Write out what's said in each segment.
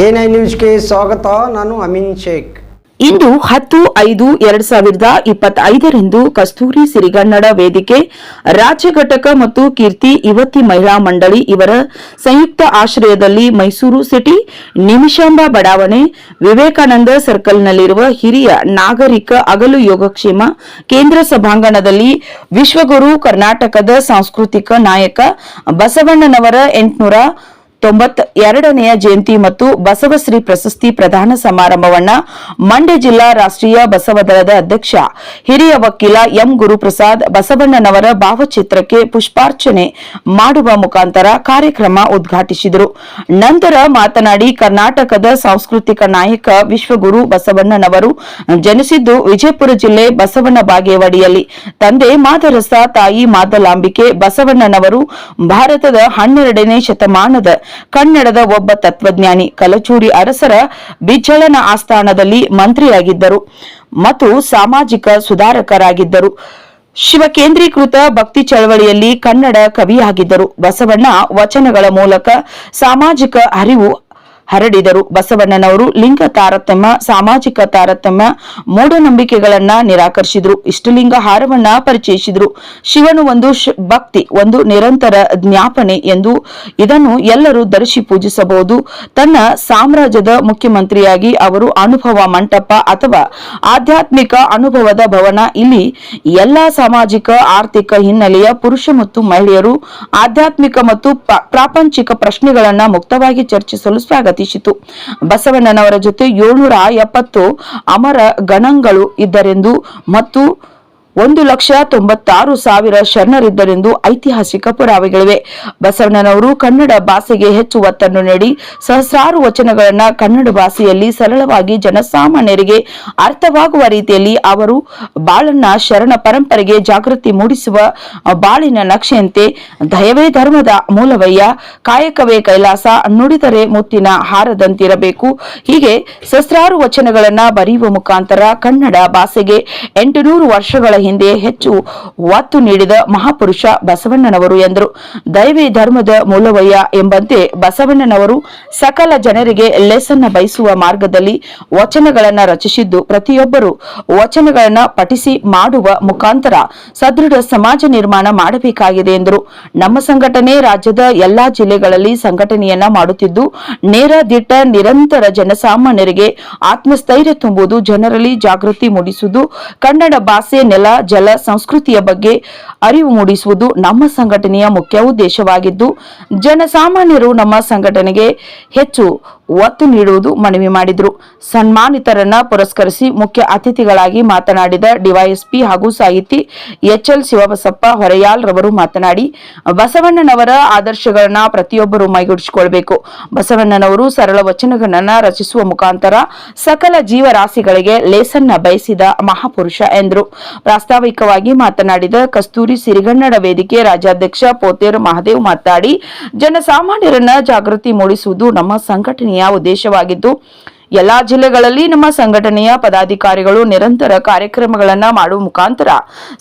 I ನ್ಯೂಸ್ಗೆ ಸ್ವಾಗತ, ನಾನು ಅಮಿನ್ ಶೇಖ್. ಇಂದು ಹತ್ತು ಐದು ಎರಡ್ ಸಾವಿರದ ಇಪ್ಪತ್ತೈದರಂದು ಕಸ್ತೂರಿ ಸಿರಿಗನ್ನಡ ವೇದಿಕೆ, ರಾಜ್ಯ ಘಟಕ ಮತ್ತು ಕೀರ್ತಿ ಯುವತಿ ಮಹಿಳಾ ಮಂಡಳಿ ಇವರ ಸಂಯುಕ್ತ ಆಶ್ರಯದಲ್ಲಿ ಮೈಸೂರು ಸಿಟಿ, ನಿಮಿಷಾಂಬ ಬಡಾವಣೆ, ವಿವೇಕಾನಂದ ಸರ್ಕಲ್ನಲ್ಲಿರುವ ಹಿರಿಯ ನಾಗರಿಕ ಅಗಲು ಯೋಗಕ್ಷೇಮ, ಕೇಂದ್ರ ಸಭಾಂಗಣದಲ್ಲಿ ವಿಶ್ವಗುರು ಕರ್ನಾಟಕದ ಸಾಂಸ್ಕೃತಿಕ ನಾಯಕ ಬಸವಣ್ಣನವರ ಎಂಟುನೂರ ತೊಂಬತ್ ಎರಡನೆಯ ಜಯಂತಿ ಮತ್ತು ಬಸವಶ್ರೀ ಪ್ರಶಸ್ತಿ ಪ್ರದಾನ ಸಮಾರಂಭವನ್ನ ಮಂಡ್ಯ ಜಿಲ್ಲಾ ರಾಷ್ಟ್ರೀಯ ಬಸವದಳದ ಅಧ್ಯಕ್ಷ ಹಿರಿಯ ವಕೀಲ ಎಂ ಗುರುಪ್ರಸಾದ್ ಬಸವಣ್ಣನವರ ಭಾವಚಿತ್ರಕ್ಕೆ ಪುಷ್ಪಾರ್ಚನೆ ಮಾಡುವ ಮುಖಾಂತರ ಕಾರ್ಯಕ್ರಮ ಉದ್ಘಾಟಿಸಿದರು. ನಂತರ ಮಾತನಾಡಿ ಕರ್ನಾಟಕದ ಸಾಂಸ್ಕೃತಿಕ ನಾಯಕ ವಿಶ್ವಗುರು ಬಸವಣ್ಣನವರು ಜನಿಸಿದ್ದು ವಿಜಯಪುರ ಜಿಲ್ಲೆ ಬಸವಣ್ಣ ಬಾಗೇವಾಡಿಯಲ್ಲಿ. ತಂದೆ ಮಾದರಸ ತಾಯಿ ಮಾದಲಾಂಬಿಕೆ ಬಸವಣ್ಣನವರು ಭಾರತದ ಹನ್ನೆರಡನೇ ಶತಮಾನದ ಕನ್ನಡದ ಒಬ್ಬ ತತ್ವಜ್ಞಾನಿ ಕಲಚೂರಿ ಅರಸರ ಬಿಚ್ಚಳನ ಆಸ್ಥಾನದಲ್ಲಿ ಮಂತ್ರಿಯಾಗಿದ್ದರು ಮತ್ತು ಸಾಮಾಜಿಕ ಸುಧಾರಕರಾಗಿದ್ದರು. ಶಿವಕೇಂದ್ರೀಕೃತ ಭಕ್ತಿ ಚಳವಳಿಯಲ್ಲಿ ಕನ್ನಡ ಕವಿಯಾಗಿದ್ದರು. ಬಸವಣ್ಣ ವಚನಗಳ ಮೂಲಕ ಸಾಮಾಜಿಕ ಅರಿವು ಹರಡಿದರು. ಬಸವಣ್ಣನವರು ಲಿಂಗ ತಾರತಮ್ಯ, ಸಾಮಾಜಿಕ ತಾರತಮ್ಯ, ಮೂಢನಂಬಿಕೆಗಳನ್ನ ನಿರಾಕರಿಸಿದ್ರು. ಇಷ್ಟಲಿಂಗ ಹಾರವನ್ನ ಪರಿಚಯಿಸಿದ್ರು. ಶಿವನು ಒಂದು ಭಕ್ತಿ, ಒಂದು ನಿರಂತರ ಜ್ಞಾಪನೆ ಎಂದು ಇದನ್ನು ಎಲ್ಲರೂ ಧರಿಸಿ ಪೂಜಿಸಬಹುದು. ತನ್ನ ಸಾಮ್ರಾಜ್ಯದ ಮುಖ್ಯಮಂತ್ರಿಯಾಗಿ ಅವರು ಅನುಭವ ಮಂಟಪ ಅಥವಾ ಆಧ್ಯಾತ್ಮಿಕ ಅನುಭವದ ಭವನ. ಇಲ್ಲಿ ಎಲ್ಲಾ ಸಾಮಾಜಿಕ, ಆರ್ಥಿಕ ಹಿನ್ನೆಲೆಯ ಪುರುಷ ಮತ್ತು ಮಹಿಳೆಯರು ಆಧ್ಯಾತ್ಮಿಕ ಮತ್ತು ಪ್ರಾಪಂಚಿಕ ಪ್ರಶ್ನೆಗಳನ್ನ ಮುಕ್ತವಾಗಿ ಚರ್ಚಿಸಲು ಸ್ವಾಗತಿಸಿತು ಬಸವಣ್ಣನವರ ಜೊತೆ ಏಳ್ನೂರ ಎಪ್ಪತ್ತು ಅಮರ ಗಣಗಳು ಇದ್ದರೆಂದು ಮತ್ತು ಒಂದು ಲಕ್ಷ ತೊಂಬತ್ತಾರು ಸಾವಿರ ಶರಣರಿದ್ದರೆಂದು ಐತಿಹಾಸಿಕ ಪುರಾವೆಗಳಿವೆ. ಬಸವಣ್ಣನವರು ಕನ್ನಡ ಭಾಷೆಗೆ ಹೆಚ್ಚು ಒತ್ತನ್ನು ನೀಡಿ ಸಹಸ್ರಾರು ವಚನಗಳನ್ನ ಕನ್ನಡ ಭಾಷೆಯಲ್ಲಿ ಸರಳವಾಗಿ ಜನಸಾಮಾನ್ಯರಿಗೆ ಅರ್ಥವಾಗುವ ರೀತಿಯಲ್ಲಿ ಅವರು ಬಾಳನ್ನ ಶರಣ ಪರಂಪರೆಗೆ ಜಾಗೃತಿ ಮೂಡಿಸುವ ಬಾಳಿನ ನಕ್ಷೆಯಂತೆ ದಯವೇ ಧರ್ಮದ ಮೂಲವಯ್ಯ. ಕಾಯಕವೇ ಕೈಲಾಸ, ನುಡಿದರೆ ಮುತ್ತಿನ ಹಾರದಂತಿರಬೇಕು. ಹೀಗೆ ಸಹಸ್ರಾರು ವಚನಗಳನ್ನ ಬರೆಯುವ ಮುಖಾಂತರ ಕನ್ನಡ ಭಾಷೆಗೆ ಎಂಟುನೂರು ವರ್ಷಗಳ ಹಿಂದೆ ಹೆಚ್ಚು ಒತ್ತು ನೀಡಿದ ಮಹಾಪುರುಷ ಬಸವಣ್ಣನವರು ಎಂದರು. ದೈವಿ ಧರ್ಮದ ಮೂಲವಯ್ಯ ಎಂಬಂತೆ ಬಸವಣ್ಣನವರು ಸಕಲ ಜನರಿಗೆ ಲೆಸನ್ನ ಬಯಸುವ ಮಾರ್ಗದಲ್ಲಿ ವಚನಗಳನ್ನು ರಚಿಸಿದ್ದು ಪ್ರತಿಯೊಬ್ಬರು. ವಚನಗಳನ್ನು ಪಠಿಸಿ ಮಾಡುವ ಮುಖಾಂತರ ಸದೃಢ ಸಮಾಜ ನಿರ್ಮಾಣ ಮಾಡಬೇಕಾಗಿದೆ ಎಂದರು. ನಮ್ಮ ಸಂಘಟನೆ ರಾಜ್ಯದ ಎಲ್ಲಾ ಜಿಲ್ಲೆಗಳಲ್ಲಿ ಸಂಘಟನೆಯನ್ನ ಮಾಡುತ್ತಿದ್ದು, ನೇರ ದಿಟ್ಟ ನಿರಂತರ ಜನಸಾಮಾನ್ಯರಿಗೆ ಆತ್ಮಸ್ಥೈರ್ಯ ತುಂಬುವುದು, ಜನರಲ್ಲಿ ಜಾಗೃತಿ ಮೂಡಿಸುವುದು, ಕನ್ನಡ ಭಾಷೆ ನೆಲ ಜಲ ಸಂಸ್ಕೃತಿಯ ಬಗ್ಗೆ ಅರಿವು ಮೂಡಿಸುವುದು ನಮ್ಮ ಸಂಘಟನೆಯ ಮುಖ್ಯ ಉದ್ದೇಶವಾಗಿದ್ದು ಜನಸಾಮಾನ್ಯರು ನಮ್ಮ ಸಂಘಟನೆಗೆ ಹೆಚ್ಚು ಒತ್ತು ನೀಡುವುದು ಮನವಿ ಮಾಡಿದರು. ಸನ್ಮಾನಿತರನ್ನ ಪುರಸ್ಕರಿಸಿ ಮುಖ್ಯ ಅತಿಥಿಗಳಾಗಿ ಮಾತನಾಡಿದ ಡಿವೈಎಸ್ಪಿ ಹಾಗೂ ಸಾಹಿತಿ ಎಚ್ಎಲ್ ಶಿವಬಸಪ್ಪ ಹೊರೆಯಾಲ್ ರವರು ಮಾತನಾಡಿ, ಬಸವಣ್ಣನವರ ಆದರ್ಶಗಳನ್ನ ಪ್ರತಿಯೊಬ್ಬರು ಮೈಗೂಡಿಸಿಕೊಳ್ಬೇಕು. ಬಸವಣ್ಣನವರು ಸರಳ ವಚನಗಳನ್ನ ರಚಿಸುವ ಮುಖಾಂತರ ಸಕಲ ಜೀವರಾಶಿಗಳಿಗೆ ಲೇಸನ್ನ ಬಯಸಿದ ಮಹಾಪುರುಷ ಎಂದರು. ಪ್ರಾಸ್ತಾವಿಕವಾಗಿ ಮಾತನಾಡಿದ ಕಸ್ತೂರಿ ಸಿರಿಗನ್ನಡ ವೇದಿಕೆ ರಾಜ್ಯಾಧ್ಯಕ್ಷ ಪೋತೇರು ಮಹದೇವ್ ಮಾತನಾಡಿ, ಜನಸಾಮಾನ್ಯರನ್ನ ಜಾಗೃತಿ ಮೂಡಿಸುವುದು ನಮ್ಮ ಸಂಘಟನೆಯ ಉದ್ದೇಶವಾಗಿದ್ದು ಎಲ್ಲಾ ಜಿಲ್ಲೆಗಳಲ್ಲಿ ನಮ್ಮ ಸಂಘಟನೆಯ ಪದಾಧಿಕಾರಿಗಳು ನಿರಂತರ ಕಾರ್ಯಕ್ರಮಗಳನ್ನ ಮಾಡುವ ಮುಖಾಂತರ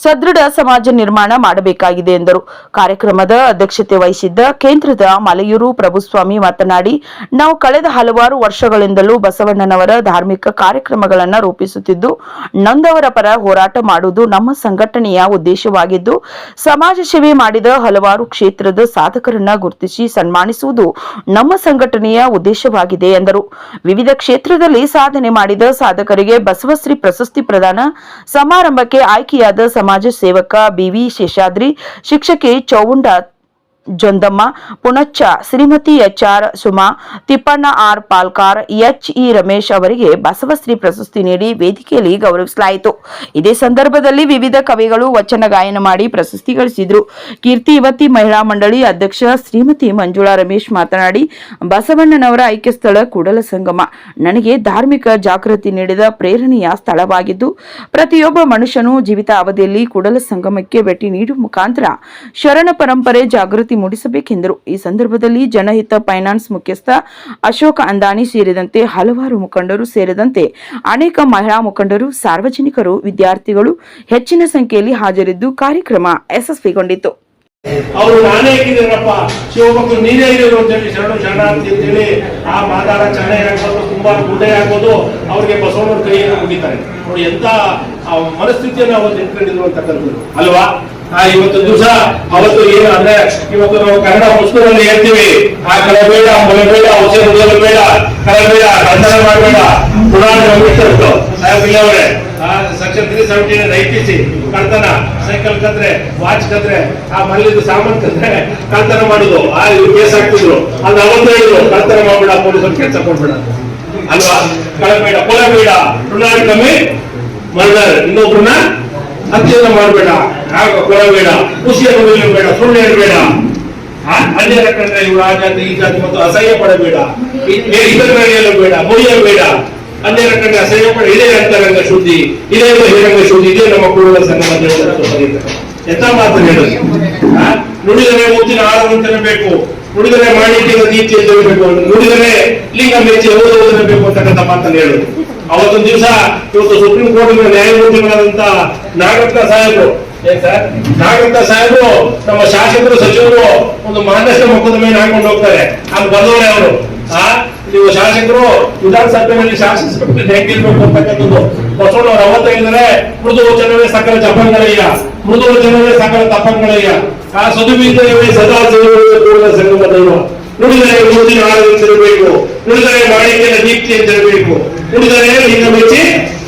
ಸದೃಢ ಸಮಾಜ ನಿರ್ಮಾಣ ಮಾಡಬೇಕಾಗಿದೆ ಎಂದರು. ಕಾರ್ಯಕ್ರಮದ ಅಧ್ಯಕ್ಷತೆ ವಹಿಸಿದ್ದ ಕೇಂದ್ರದ ಮಲೆಯೂರು ಪ್ರಭುಸ್ವಾಮಿ ಮಾತನಾಡಿ, ನಾವು ಕಳೆದ ಹಲವಾರು ವರ್ಷಗಳಿಂದಲೂ ಬಸವಣ್ಣನವರ ಧಾರ್ಮಿಕ ಕಾರ್ಯಕ್ರಮಗಳನ್ನ ರೂಪಿಸುತ್ತಿದ್ದು, ನೊಂದವರ ಪರ ಹೋರಾಟ ಮಾಡುವುದು ನಮ್ಮ ಸಂಘಟನೆಯ ಉದ್ದೇಶವಾಗಿದ್ದು, ಸಮಾಜ ಸೇವೆ ಮಾಡಿದ ಹಲವಾರು ಕ್ಷೇತ್ರದ ಸಾಧಕರನ್ನ ಗುರುತಿಸಿ ಸನ್ಮಾನಿಸುವುದು ನಮ್ಮ ಸಂಘಟನೆಯ ಉದ್ದೇಶವಾಗಿದೆ ಎಂದರು. ವಿವಿಧ ಕ್ಷೇತ್ರದಲ್ಲಿ ಸಾಧನೆ ಮಾಡಿದ ಸಾಧಕರಿಗೆ ಬಸವಶ್ರೀ ಪ್ರಶಸ್ತಿ ಪ್ರದಾನ ಸಮಾರಂಭಕ್ಕೆ ಆಯ್ಕೆಯಾದ ಸಮಾಜ ಸೇವಕ ಬಿವಿ ಶೇಷಾದ್ರಿ, ಶಿಕ್ಷಕಿ Chounda Jondamma, Punachcha Shrimati H R Suma, Thippanna R Palkar, H E Ramesh ಅವರಿಗೆ ಬಸವಶ್ರೀ ಪ್ರಶಸ್ತಿ ನೀಡಿ ವೇದಿಕೆಯಲ್ಲಿ ಗೌರವಿಸಲಾಯಿತು. ಇದೇ ಸಂದರ್ಭದಲ್ಲಿ ವಿವಿಧ ಕವಿಗಳು ವಚನ ಗಾಯನ ಮಾಡಿ ಪ್ರಶಸ್ತಿ ಗಳಿಸಿದ್ರು. ಕೀರ್ತಿ ಯುವತಿ ಮಹಿಳಾ ಮಂಡಳಿ ಅಧ್ಯಕ್ಷ ಶ್ರೀಮತಿ ಮಂಜುಳಾ ರಮೇಶ್ ಮಾತನಾಡಿ, ಬಸವಣ್ಣನವರ ಐಕ್ಯ ಸ್ಥಳ ಕೂಡಲ ಸಂಗಮ. ನನಗೆ ಧಾರ್ಮಿಕ ಜಾಗೃತಿ ನೀಡಿದ ಪ್ರೇರಣೆಯ ಸ್ಥಳವಾಗಿದ್ದು, ಪ್ರತಿಯೊಬ್ಬ ಮನುಷ್ಯನು ಜೀವಿತ ಅವಧಿಯಲ್ಲಿ ಕೂಡಲ ಸಂಗಮಕ್ಕೆ ಭೇಟಿ ನೀಡುವ ಮುಖಾಂತರ ಶರಣ ಪರಂಪರೆ ಜಾಗೃತಿ ಮೂಡಿಸಬೇಕೆಂದರು. ಈ ಸಂದರ್ಭದಲ್ಲಿ ಜನಹಿತ ಫೈನಾನ್ಸ್ ಮುಖ್ಯಸ್ಥ ಅಶೋಕ ಅಂದಾನಿ ಸೇರಿದಂತೆ ಹಲವಾರು ಮುಖಂಡರು ಸೇರಿದಂತೆ ಅನೇಕ ಮಹಿಳಾ ಮುಖಂಡರು, ಸಾರ್ವಜನಿಕರು, ವಿದ್ಯಾರ್ಥಿಗಳು ಹೆಚ್ಚಿನ ಸಂಖ್ಯೆಯಲ್ಲಿ ಹಾಜರಿದ್ದು ಕಾರ್ಯಕ್ರಮ ಯಶಸ್ವಿಗೊಂಡಿತು. ಅವರು ನಾನೇ ಇಟ್ಟಿದ್ದೀರಪ್ಪ ಶಿವಭಕ್ತರು ನೀನೇ ಇರೋರು ಅಂತ ಹೇಳಿ ಶರಣ ಶರಣಾರ್ಥಿ ಅಂತ ಹೇಳಿ ಆ ಮಾದಾರ ಚಣೆ ಆಗ್ಬೋದು, ತುಂಬಾ ಗುಡ್ಡೆ ಆಗ್ಬೋದು. ಅವ್ರಿಗೆ ಬಸವಣ್ಣನ ಕೈಯನ್ನು ಮುಗಿತಾರೆ. ನೋಡಿ ಎಂತ ಮನಸ್ಥಿತಿಯನ್ನು ಅವರು ಇಟ್ಕೊಂಡಿದ್ರು ಅಂತಕ್ಕಂಥದ್ದು ಅಲ್ವಾ? ಆ, ಇವತ್ತು ದಿವಸ ಅವತ್ತು ಏನು ಅಂದ್ರೆ, ಇವತ್ತು ನಾವು ಕನ್ನಡ ಪುಸ್ತಕದಲ್ಲಿ ಹೇಳ್ತೀವಿ. ಆ ಕಲಬೇಡ ಮೊಲಬೇಡ ಔಷಧ ಬೇಡ ಕಲಬೇಡ ಬಂಧನ ಮಾಡಬೇಡ. ಪುರಾಣ ಸಾಹೇಬ್ ಅವರೇ ಸೆಕ್ಷನ್ ತ್ರೀ ಸೆವೆಂಟೀನ್ ಐಪಿಸಿ ಕಳ್ತನ ಸೈಕಲ್ ಕದ್ರೆ ವಾಚ್ ಕದ್ರೆ, ಆ ಮಲ್ಲಿದ್ದು ಸಾಮಾನ್ ಕದ್ರೆ ಕಳ್ತನ ಮಾಡುದು. ಆ, ಇವ್ರು ಕೇಸ್ ಹಾಕ್ತಿದ್ರು. ಅದು ಅವತ್ತು ಹೇಳಿದ್ರು ಕಳ್ತನ ಮಾಡ್ಬೇಡ ಪೊಲೀಸರು ಕೆಲಸ ಕೊಡ್ಬೇಡ ಕಳೆ ಅಲ್ವಾ? ಕಳಬೇಡ ಕೊಲಬೇಡ ಋಣಾಡಿ ಕಮ್ಮಿ? ಮರ್ಡರ್. ಇನ್ನೊಬ್ರನ್ನ? ಹತ್ಯೆಯನ್ನ ಮಾಡಬೇಡ. ಕೊಡಬೇಡ. ಖುಷಿಯನ್ನು ಬೇಡ. ಸುಳ್ಳು ಹೇಳ್ಬೇಡ. ಅನ್ಯರ ಕಂಡ್ರೆ ಇವರು ಆ ಜಾತಿ, ಈ ಜಾತಿ ಮತ್ತು ಅಸಹ್ಯ ಪಡಬೇಡ. ಇದರ ಮೇಲೆ ಬೇಡ. ಮುಡಿಯಬೇಡ ಅನ್ಯರ ಕಂಡ್ರೆ ಅಸಹ್ಯ ಪಡ ಇದೇ ಅಂತರಂಗ ಶುದ್ಧಿ. ಇದೇ ಬಹಿರಂಗ ಶುದ್ಧಿ. ಇದೇ ನಮ್ಮ ಕುರುಗಳ ಸಂಗಮ. ಎಂತ ಮಾತು ಹೇಳುದು? ನುಡಿದರೆ ಮುತ್ತಿನ ಆಳುವಂತನೇ ಬೇಕು. ನುಡಿದರೆ ಮಾಡಿಟ್ಟಿನ ದೀಪ್ತಿ ಬೇಕು ನುಡಿದರೆ ಲಿಂಗ ಮೆಚ್ಚಿ ಓದುವುದನ್ನು ಅಂತಕ್ಕಂಥ ಮಾತನ್ನು ಹೇಳುದು ಅವತ್ತೊಂದು ದಿವಸ ಇವತ್ತು ಸುಪ್ರೀಂ ಕೋರ್ಟ್ ನ್ಯಾಯಮೂರ್ತಿಗಳಾದಂತ ನಾಗರತ್ನ ಸಾಹೇಬರು ನಾಗರತ್ನ ಸಾಹೇಬರು ನಮ್ಮ ಶಾಸಕರು, ಸಚಿವರು ಒಂದು ಮಹಾರಾಷ್ಟ್ರ ಮೇಲೆ ಹಾಕೊಂಡು ಹೋಗ್ತಾರೆ. ಅಲ್ಲಿ ಬಂದವರೇ ಅವರು. ಆ, ನೀವು ಶಾಸಕರು ವಿಧಾನಸಭೆಯಲ್ಲಿ ಶಾಸಕರು ಹೆಂಗಿರ್ಬೇಕು ಅಂತಕ್ಕಂಥದ್ದು. ಬಸವಣ್ಣವ್ರು ಅವತ್ತ ಹೇಳಿದರೆ ಮೃದು ವಚನವೇ ಸಕಲ ಜಪಂಗಳಯ್ಯ ಮೃದು ವಚನವೇ ಸಕಲ ತಪಂಗಳಯ್ಯ. ಆ ಸದುಬೀಜವೇ ಸದಾ ಸೇವೆ ಸಂಗಮ ದೈವ. ನುಡಿದರೆ ಮುಂದಿನ ಆಳವಿರಬೇಕು ನುಡಿದರೆ ಮಾಣಿಕ್ಯದ ದೀಪ್ತಿ ಎಂದಿರಬೇಕು ನುಡಿದರೆ ಲಿಂಗ ಮೆಚ್ಚಿ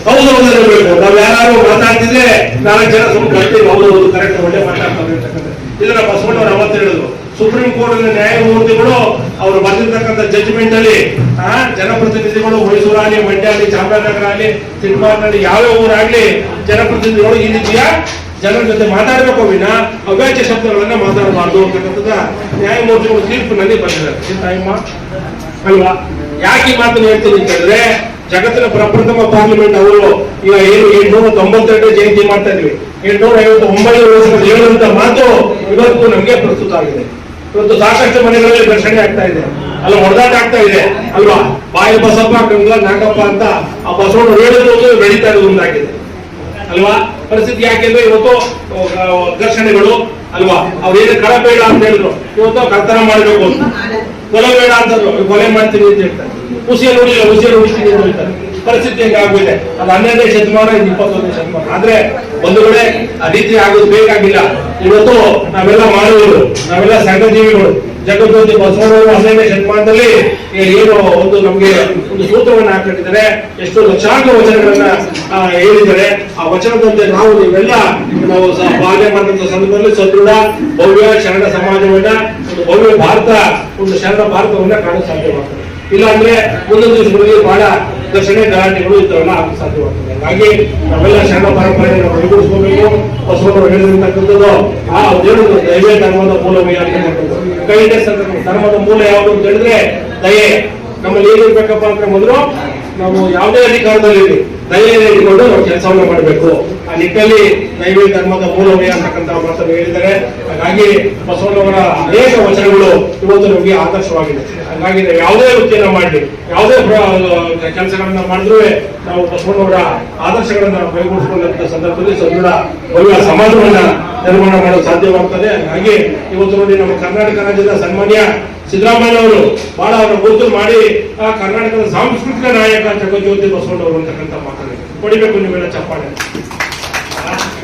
ಹೌದು ಹೌದು ಇರಬೇಕು ನಾವ್ ಯಾರು ಮಾತಾಡ್ತಿದ್ರೆ ನಾಲ್ಕು ಜನ ಸುಮ್ಮನೆ ಬರ್ತೀವಿ ಹೌದು ಹೌದು ಕರೆಕ್ಟ್ ಒಳ್ಳೆ ಮಾತಾಡ್ತಾರೆ. ಅಂತಕ್ಕಂಥ ಇದನ್ನ ಬಸವಣ್ಣವ್ರು ಅವತ್ತು ಹೇಳಿದ್ರು, ಸುಪ್ರೀಂ ಕೋರ್ಟ್ ನ್ಯಾಯಮೂರ್ತಿಗಳು ಅವರು ಬಂದಿರ್ತಕ್ಕಂಥ ಜಡ್ಜ್ಮೆಂಟ್ ಅಲ್ಲಿ ಜನಪ್ರತಿನಿಧಿಗಳು ಜನಪ್ರತಿನಿಧಿಗಳು ಮೈಸೂರಾಗಲಿ ಮಂಡ್ಯ ಆಗಲಿ, ಚಾಮರಾಜನಗರ ಆಗಲಿ ತಿರುಮಾರ್ನಲ್ಲಿ ಯಾವ್ಯಾವ ಊರಾಗ್ಲಿ ಜನಪ್ರತಿನಿಧಿಗಳು ಈ ರೀತಿಯ ಜನರ ಜೊತೆ ಮಾತಾಡಬೇಕು ವಿನ ಅವ್ಯಾಚ್ಯ ಶಬ್ದಗಳನ್ನ ಮಾತಾಡಬಾರ್ದು ಅಂತಕ್ಕಂಥದ್ದು ನ್ಯಾಯಮೂರ್ತಿಗಳು ತೀರ್ಪಿನಲ್ಲಿ ಬಂದಿದ್ದಾರೆ. ಅಲ್ವಾ? ಯಾಕೆ ಮಾತನ್ನು ಹೇಳ್ತೀನಿ ಅಂತಂದ್ರೆ ಜಗತ್ತಿನ ಪ್ರಪ್ರಥಮ ಪಾರ್ಲಿಮೆಂಟ್ ಅವರು ಈಗ ಏನು ಎಂಟುನೂರ ತೊಂಬತ್ತೆರಡು ಜಯಂತಿ ಮಾಡ್ತಾ ಇದ್ವಿ. ಎಂಟುನೂರ ಐವತ್ತು ಒಂಬೈನೂರು ವರ್ಷದ ಹೇಳುವಂತ ಮಾತು ಇವತ್ತು ನಮಗೆ ಪ್ರಸ್ತುತ ಆಗಿದೆ. ಇವತ್ತು ಸಾಕಷ್ಟು ಮನೆಗಳಲ್ಲಿ ಘರ್ಷಣೆ ಆಗ್ತಾ ಇದೆ. ಅಲ್ಲ, ಹೊಡೆದಾಟ ಆಗ್ತಾ ಇದೆ. ಅಲ್ವಾ? ಬಾಯಿ ಬಸಪ್ಪ, ಗಂಗಾ, ನಾಗಪ್ಪ ಅಂತ ಆ ಬಸವಣ್ಣ ಹೇಳಿರೋದು ಬೆಳೀತಾ ಇರೋದು ಒಂದಾಗಿದೆ. ಅಲ್ವಾ? ಪರಿಸ್ಥಿತಿ ಯಾಕೆಂದ್ರೆ ಇವತ್ತು ಘರ್ಷಣೆಗಳು, ಅಲ್ವಾ? ಅವ್ರೇನು ಕಳಬೇಡ ಅಂತ ಹೇಳಿದ್ರು. ಇವತ್ತು ಕರ್ತನ ಮಾಡಬೇಕು ಅಂತ ಕೊಲೆ ಬೇಡ ಅಂತಂದ್ರು. ಕೊಲೆ ಮಾಡ್ತೀನಿ ಅಂತ ಹೇಳ್ತಾರೆ. ಹುಸಿಯಲ್ಲಿ ನೋಡಿಲ್ಲ ಹುಸಿಯಲ್ಲಿ ಉಳಿಸ್ತೀನಿ ಅಂತ ಹೇಳ್ತಾರೆ. ಪರಿಸ್ಥಿತಿ ಹೆಂಗಾಗಿದೆ ಅದು ಹನ್ನೆರಡನೇ ಶತಮಾನ, ಇದು ಇಪ್ಪತ್ತೊಂದನೇ ಶತಮಾನ. ಆದ್ರೆ ಒಂದು ಕಡೆ ಆ ರೀತಿ ಆಗೋದು ಬೇಕಾಗಿಲ್ಲ. ಇವತ್ತು ನಾವೆಲ್ಲ ಮಾನವರು ನಾವೆಲ್ಲ ಸಂಘಜೀವಿಗಳು. ಜಗಜ್ಯೋತಿ ಬಸವಣ್ಣವರು ಹದಿನೈದನೇ ಶತಮಾನದಲ್ಲಿ ಏನು ಒಂದು ನಮಗೆ ಒಂದು ಸೂತ್ರವನ್ನು ಹಾಕಿಟ್ಟಿದ್ದಾರೆ ಎಷ್ಟೋ ಲಕ್ಷಾಂತ ವಚನಗಳನ್ನ ಹೇಳಿದ್ದಾರೆ. ಆ ವಚನದಂತೆ ನಾವು ನೀವೆಲ್ಲ ನಾವು ಬಾಲ್ಯ ಮಾಡಿದಂತ ಸಂದರ್ಭದಲ್ಲಿ ಸದೃಢ, ಭವ್ಯ ಶರಣ ಸಮಾಜವನ್ನ, ಒಂದು ಭವ್ಯ ಭಾರತ, ಒಂದು ಶರಣ ಭಾರತವನ್ನ ಕಾಣಲು ಸಾಧ್ಯವಾಗ್ತದೆ ಇಲ್ಲ ಅಂದ್ರೆ ಮುಂದೊಂದು ದಿವಸಗಳಲ್ಲಿ ಬಹಳ ಘರ್ಷಣೆ ಗಲಾಟೆಗಳು ಇಂಥವೆಲ್ಲ ಆಗಕ್ಕೆ ಸಾಧ್ಯವಾಗ್ತದೆ. ಹಾಗಾಗಿ ನಾವೆಲ್ಲ ಶರಣ ಪರಂಪರೆಯನ್ನು ಮೈಗೂಡಿಸ್ಕೋಬೇಕು ಹೊಸಬರು ಹೇಳಿರ್ತಕ್ಕಂಥದ್ದು ಆ ದೇವರು ದೈವೇ ಧರ್ಮದ ಮೂಲವೇ ಅಂತಕ್ಕಂಥದ್ದು ಅಂತ ಧರ್ಮದ ಮೂಲ ಯಾವುದು ಅಂತ ಹೇಳಿದ್ರೆ ದಯೆ. ನಮ್ಮಲ್ಲಿ ಏನಿರ್ಬೇಕಪ್ಪ ಅಂದ್ರೆ ಮೊದಲು ನಾವು ಯಾವುದೇ ಅಧಿಕಾರದಲ್ಲಿ ದಯೆಯನ್ನು ಇಟ್ಕೊಂಡು ನಾವು ಕೆಲಸವನ್ನು ಮಾಡಬೇಕು. ನೈವೇ ದೈವ ಧರ್ಮದ ಮೂಲವೇ ಅಂತಕ್ಕಂಥ ಮಾತನ್ನು ಹೇಳಿದ್ದಾರೆ. ಹಾಗಾಗಿ ಬಸವಣ್ಣವರ ಅನೇಕ ವಚನಗಳು ಇವತ್ತು ನಮಗೆ ಆದರ್ಶವಾಗಿದೆ. ಹಾಗಾಗಿ ನಾವು ಯಾವುದೇ ವೃತ್ತಿಯನ್ನ ಮಾಡಲಿ, ಯಾವುದೇ ಕೆಲಸಗಳನ್ನ ಮಾಡಿದ್ರು ನಾವು ಬಸವಣ್ಣವರ ಆದರ್ಶಗಳನ್ನ ಕೈಗೂಡಿಸಿಕೊಂಡಂತ ಸಂದರ್ಭದಲ್ಲಿ ಸದೃಢ ಭವ್ಯ ಸಮಾಜವನ್ನ ನಿರ್ಮಾಣ ಮಾಡಲು ಸಾಧ್ಯವಾಗ್ತದೆ. ಹಾಗಾಗಿ ಇವತ್ತು ನೋಡಿ ನಮ್ಮ ಕರ್ನಾಟಕ ರಾಜ್ಯದ ಸನ್ಮಾನ್ಯ ಸಿದ್ದರಾಮಯ್ಯ ಅವರು ಬಹಳ ಅವರ ಗುರುತು ಮಾಡಿ ಆ ಕರ್ನಾಟಕದ ಸಾಂಸ್ಕೃತಿಕ ನಾಯಕ ಜಗಜ್ಯೋತಿ ಬಸವಣ್ಣವರು ಅಂತಕ್ಕಂಥ ಮಾತಾಡಿ ಕೊಡಿಬೇಕು ನೀವೆಲ್ಲ ಚಪ್ಪಾಳೆ.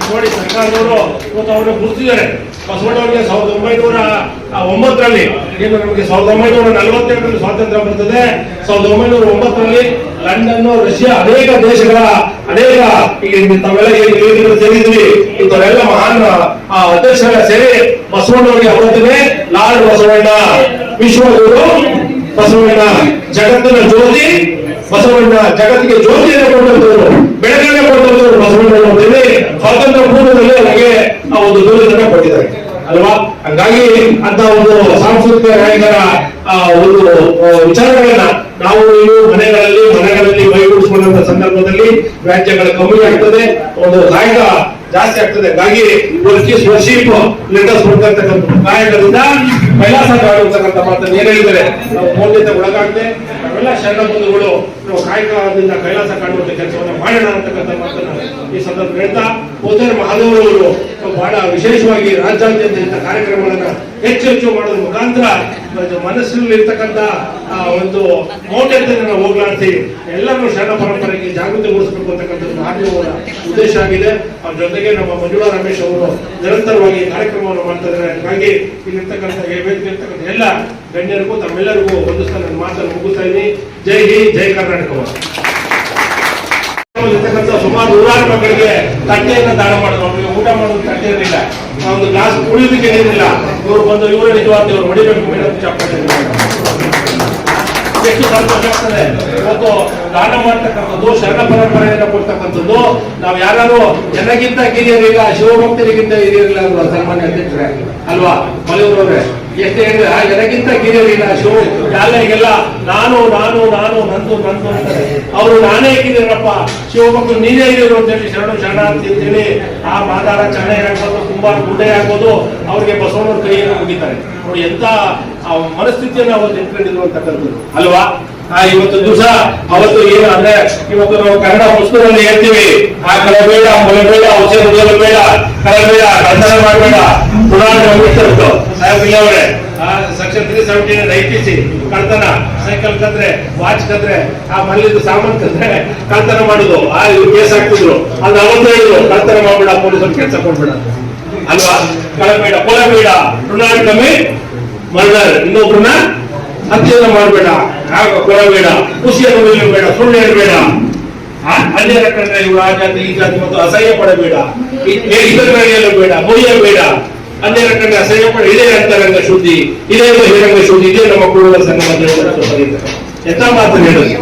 ನೋಡಿ ಸರ್ಕಾರದವರು ಇವತ್ತು ಅವರನ್ನು ಗುರುತಿದ್ದಾರೆ ಬಸವಣ್ಣವರಿಗೆ ಸಾವಿರದ ಒಂಬೈನೂರ ಒಂಬತ್ತರಲ್ಲಿ ಏನು ನಮಗೆ, ಸಾವಿರದ ಒಂಬೈನೂರ ನಲವತ್ತೆರಡರಲ್ಲಿ ಸ್ವಾತಂತ್ರ್ಯ ಬರ್ತದೆ. ಸಾವಿರದ ಒಂಬೈನೂರ ಒಂಬತ್ತರಲ್ಲಿ ಲಂಡನ್ ರಷ್ಯಾ, ಅನೇಕ ದೇಶಗಳ, ಅನೇಕ ತಾವೆಲ್ಲ ಸೇರಿದ್ವಿ ಇಂಥವರೆಲ್ಲ ಮಹಾನ್ ಅಧ್ಯಕ್ಷರ ಸೇರಿ ಬಸವಣ್ಣವರಿಗೆ ಅವತ್ತೇ ಲಾಲ್ ಬಸವಣ್ಣ. ವಿಶ್ವಗುರು ಬಸವಣ್ಣ. ಜಗತ್ತಿನ ಜ್ಯೋತಿ ಬಸವಣ್ಣ ಜಗತ್ತಿಗೆ ಜ್ಯೋತಿಯನ್ನು ಕೊಟ್ಟಂತವರು ಬೆಳಕನ್ನು ಕೊಟ್ಟಂತವರು ಬಸವಣ್ಣ ಅಂತೇಳಿ ಸ್ವಾತಂತ್ರ್ಯ ಪೂರ್ವದಲ್ಲಿ ಅವರಿಗೆ ಆ ಒಂದು ದೂರದನ್ನ ಕೊಟ್ಟಿದ್ದಾರೆ. ಅಲ್ವಾ? ಹಂಗಾಗಿ ಅಂತ ಒಂದು ಸಾಂಸ್ಕೃತಿಕ ನಾಯಕರ ಒಂದು ವಿಚಾರಗಳನ್ನ ನಾವು ಇನ್ನು ಮನೆಗಳಲ್ಲಿ ಮನೆಗಳಲ್ಲಿ ಬೈಗೂಡಿಸಿಕೊಂಡಂತ ಸಂದರ್ಭದಲ್ಲಿ ವ್ಯಾಜ್ಯಗಳ ಕಮ್ಮಿ ಆಗ್ತದೆ, ಒಂದು ಕಾಯಕ ಜಾಸ್ತಿ ಆಗ್ತದೆ. ಹಾಗಾಗಿ ವರ್ಕಿಸ್ ವರ್ಷೀಪ್ ಲೆಟರ್ಸ್ ಕೊಡ್ತಕ್ಕಂಥ ಕಾಯಕದಿಂದ ಕೈಲಾಸ ಕಾಡುವಂತಕ್ಕಂಥ ಮಾತನ್ನು ಏನ್ ಹೇಳಿದರೆ ನಾವು ಮೌಲ್ಯತೆ ಒಳಗಾಗದೆ ನಾವೆಲ್ಲ ಶರಣ ಬಂಧುಗಳು, ನಾವು ಕಾಯಕದಿಂದ ಕೈಲಾಸ ಕಾಣುವಂತ ಕೆಲಸವನ್ನು ಮಾಡೋಣ ಅಂತಕ್ಕಂಥ ಮಾತನ್ನ ಈ ಸಂದರ್ಭ ಹೇಳ್ತಾ ಪೋತೇರ ಮಹಾದೇವರವರು ಬಹಳ ವಿಶೇಷವಾಗಿ ರಾಜ್ಯಾದ್ಯಂತ ಇಂಥ ಕಾರ್ಯಕ್ರಮಗಳನ್ನ ಹೆಚ್ಚು ಹೆಚ್ಚು ಮಾಡೋದ್ರ ಮುಖಾಂತರ ಮನಸ್ಸಿನಲ್ಲಿ ಇರ್ತಕ್ಕಂಥ ಆ, ಒಂದು ಮೌಢ್ಯತೆಯನ್ನು ಹೋಗ್ಲಾಡಿಸಿ ಎಲ್ಲರೂ ಶರಣ ಪರಂಪರೆಗೆ ಜಾಗೃತಿ ಮೂಡಿಸಬೇಕು ಅಂತಕ್ಕಂಥದ್ದು ಮಹಾದೇವರ ಉದ್ದೇಶ ಆಗಿದೆ. ಅವ್ರ ಜೊತೆಗೆ ನಮ್ಮ ಮಂಜುಳಾ ರಮೇಶ್ ಅವರು ನಿರಂತರವಾಗಿ ಕಾರ್ಯಕ್ರಮವನ್ನು ಮಾಡ್ತಾ ಇದ್ದಾರೆ. ಹಾಗಾಗಿ ಇಲ್ಲಿರ್ತಕ್ಕಂಥ ಇರ್ತಕ್ಕಂಥ ಎಲ್ಲ ಗಣ್ಯರಿಗೂ ತಮ್ಮೆಲ್ಲರಿಗೂ ಒಂದು ಸಲ ನನ್ನ ಮಾತನ್ನು ಮುಗಿಸ್ತಾ ಇದ್ದೀನಿ. ಜೈ ಹಿಂದ್ ಜೈ ಕರ್ನಾಟಕ. ಸುಮಾರು ನೂರಾರು ಮಕ್ಕಳಿಗೆ ತಟ್ಟೆಯನ್ನ ದಾನ ಅವ್ರಿಗೆ ಊಟ ಮಾಡೋದು ತಟ್ಟೆ ಇರಲಿಲ್ಲ. ಒಂದು ಗ್ಲಾಸ್ ಕುಡಿಯೋದಕ್ಕೆ ನೀರಿಲ್ಲ ಇವರು ಬಂದು, ಇವರು ನಿಜವಾದ ಇವರು ಹೊಡಿಬೇಕು ಮೇಡಮ್ ಚಪ್ಪಟೆ ಎಷ್ಟು ಸಂತೋಷ ಆಗ್ತದೆ. ಇವತ್ತು ದಾನ ಮಾಡ್ತಕ್ಕಂಥದ್ದು ಶರಣ ಪರಂಪರೆಯನ್ನು ಕೊಡ್ತಕ್ಕಂಥದ್ದು, ನಾವು ಯಾರು ಜನಗಿಂತ ಕಿರಿಯರಿಲ್ಲ, ಶಿವಭಕ್ತರಿಗಿಂತ ಹಿರಿಯರಿಲ್ಲ ಸನ್ಮಾನ್ಯ ಅಧ್ಯಕ್ಷರೇ. ಅಲ್ವಾ? ಮಲೆಯೂರವ್ರೆ ಎಷ್ಟೇ ಹೇಳಿದ್ರೆ, ಆ ಜನಗಿಂತ ಕಿರಿಯರಿಲ್ಲ ಶಿವ ಯಾರಿಗೆಲ್ಲ ನಾನು ನಾನು ನಾನು, ನಂದು ನಂದು ಅಂತಾರೆ ಅವರು ನಾನೇ ಕಿರಿಯರಪ್ಪ ಶಿವಭಕ್ತರು ನೀನೇ ಇರೋರು ಅಂತ ಹೇಳಿ ಶರಣು, ಶರಣ ಅಂತ ಹೇಳಿ ಆ ಮಾದಾರ ಚಣೆ ಆಗ್ಬೋದು ತುಂಬಾ ಗುಡ್ಡೆ ಆಗ್ಬೋದು, ಅವ್ರಿಗೆ ಬಸವನವ್ರ ಕೈಯನ್ನು ಮುಗಿತಾರೆ. ನೋಡಿ ಎಂತ ಮನಸ್ಥಿತಿಯನ್ನು ಅವರು ಇಟ್ಕೊಂಡಿದ್ರು ಅಂತಕ್ಕಂಥದ್ದು ಅಲ್ವಾ? ಆ, ಇವತ್ತು ದಿವಸ, ಅವತ್ತು ಏನು ಅಂದ್ರೆ, ಇವತ್ತು ನಾವು ಕನ್ನಡ ಪುಸ್ತಕದಲ್ಲಿ ಹೇಳ್ತೀವಿ. ಆ ಕಳಬೇಡ ಬೇಡ ಔಷಧ ಬೇಡ ಕಳಬೇಡ ಕಳ್ತನ ಮಾಡಬೇಡ. ಪುರಾಣ ಹೋಗಿರ್ತು ಸಾಹೇಬ್ ಅವರೇ, ಆ, ಸೆಕ್ಷನ್ ತ್ರೀ ಸೆವೆಂಟೀನ್ ಕಳ್ತನ ಸೈಕಲ್ ಕದ್ರೆ, ವಾಚ್ ಕದ್ರೆ, ಆ ಮಲ್ಲಿದ್ದು ಸಾಮಾನು ಕದ್ರೆ ಕಳ್ತನ ಮಾಡುದು. ಆ, ಇವ್ರು ಕೇಸ್ ಹಾಕ್ತಿದ್ರು. ಅದು ಅವತ್ತು ಹೇಳಿದ್ರು ಕಳ್ತನ ಮಾಡ್ಬೇಡ, ಪೊಲೀಸರು ಕೆಲಸ ಕೊಡ್ಬೇಡ. ಅಲ್ವಾ? ಕಳಬೇಡ ಕೊಲಬೇಡ ಋಣಾಡಿ ಕಮ್ಮಿ, ಮರ್ಡರ್. ಇನ್ನೊಬ್ರನ್ನ ಹತ್ಯೆಯನ್ನು ಮಾಡಬೇಡ ಆಗ ಕೊಡಬೇಡ, ಖುಷಿಯನ್ನು ಬೇಡ ಸುಳ್ಳು ಹೇಳಬೇಡ. ಅನ್ಯ ಕಂಡ್ರೆ ಇವರು ಆ ಜಾತಿ, ಈ ಜಾತಿ ಮತ್ತು ಅಸಹ್ಯ ಪಡಬೇಡ. ಬೇಡ ಇದರ ಮೇಲೆ ಬೇಡ ಮುರಿಯಬೇಡ ಅನ್ಯರ ಕಂಡ್ರೆ ಅಸಹ್ಯ ಪಡ, ಇದೇ ಅಂತರಂಗ ಶುದ್ಧಿ, ಇದೇ ಬಹಿರಂಗ ಶುದ್ಧಿ, ಇದೇ ನಮ್ಮ ಕುರುಗಳ ಸಂಗಮ ಎಂತ ಮಾತು ಹೇಳುದು?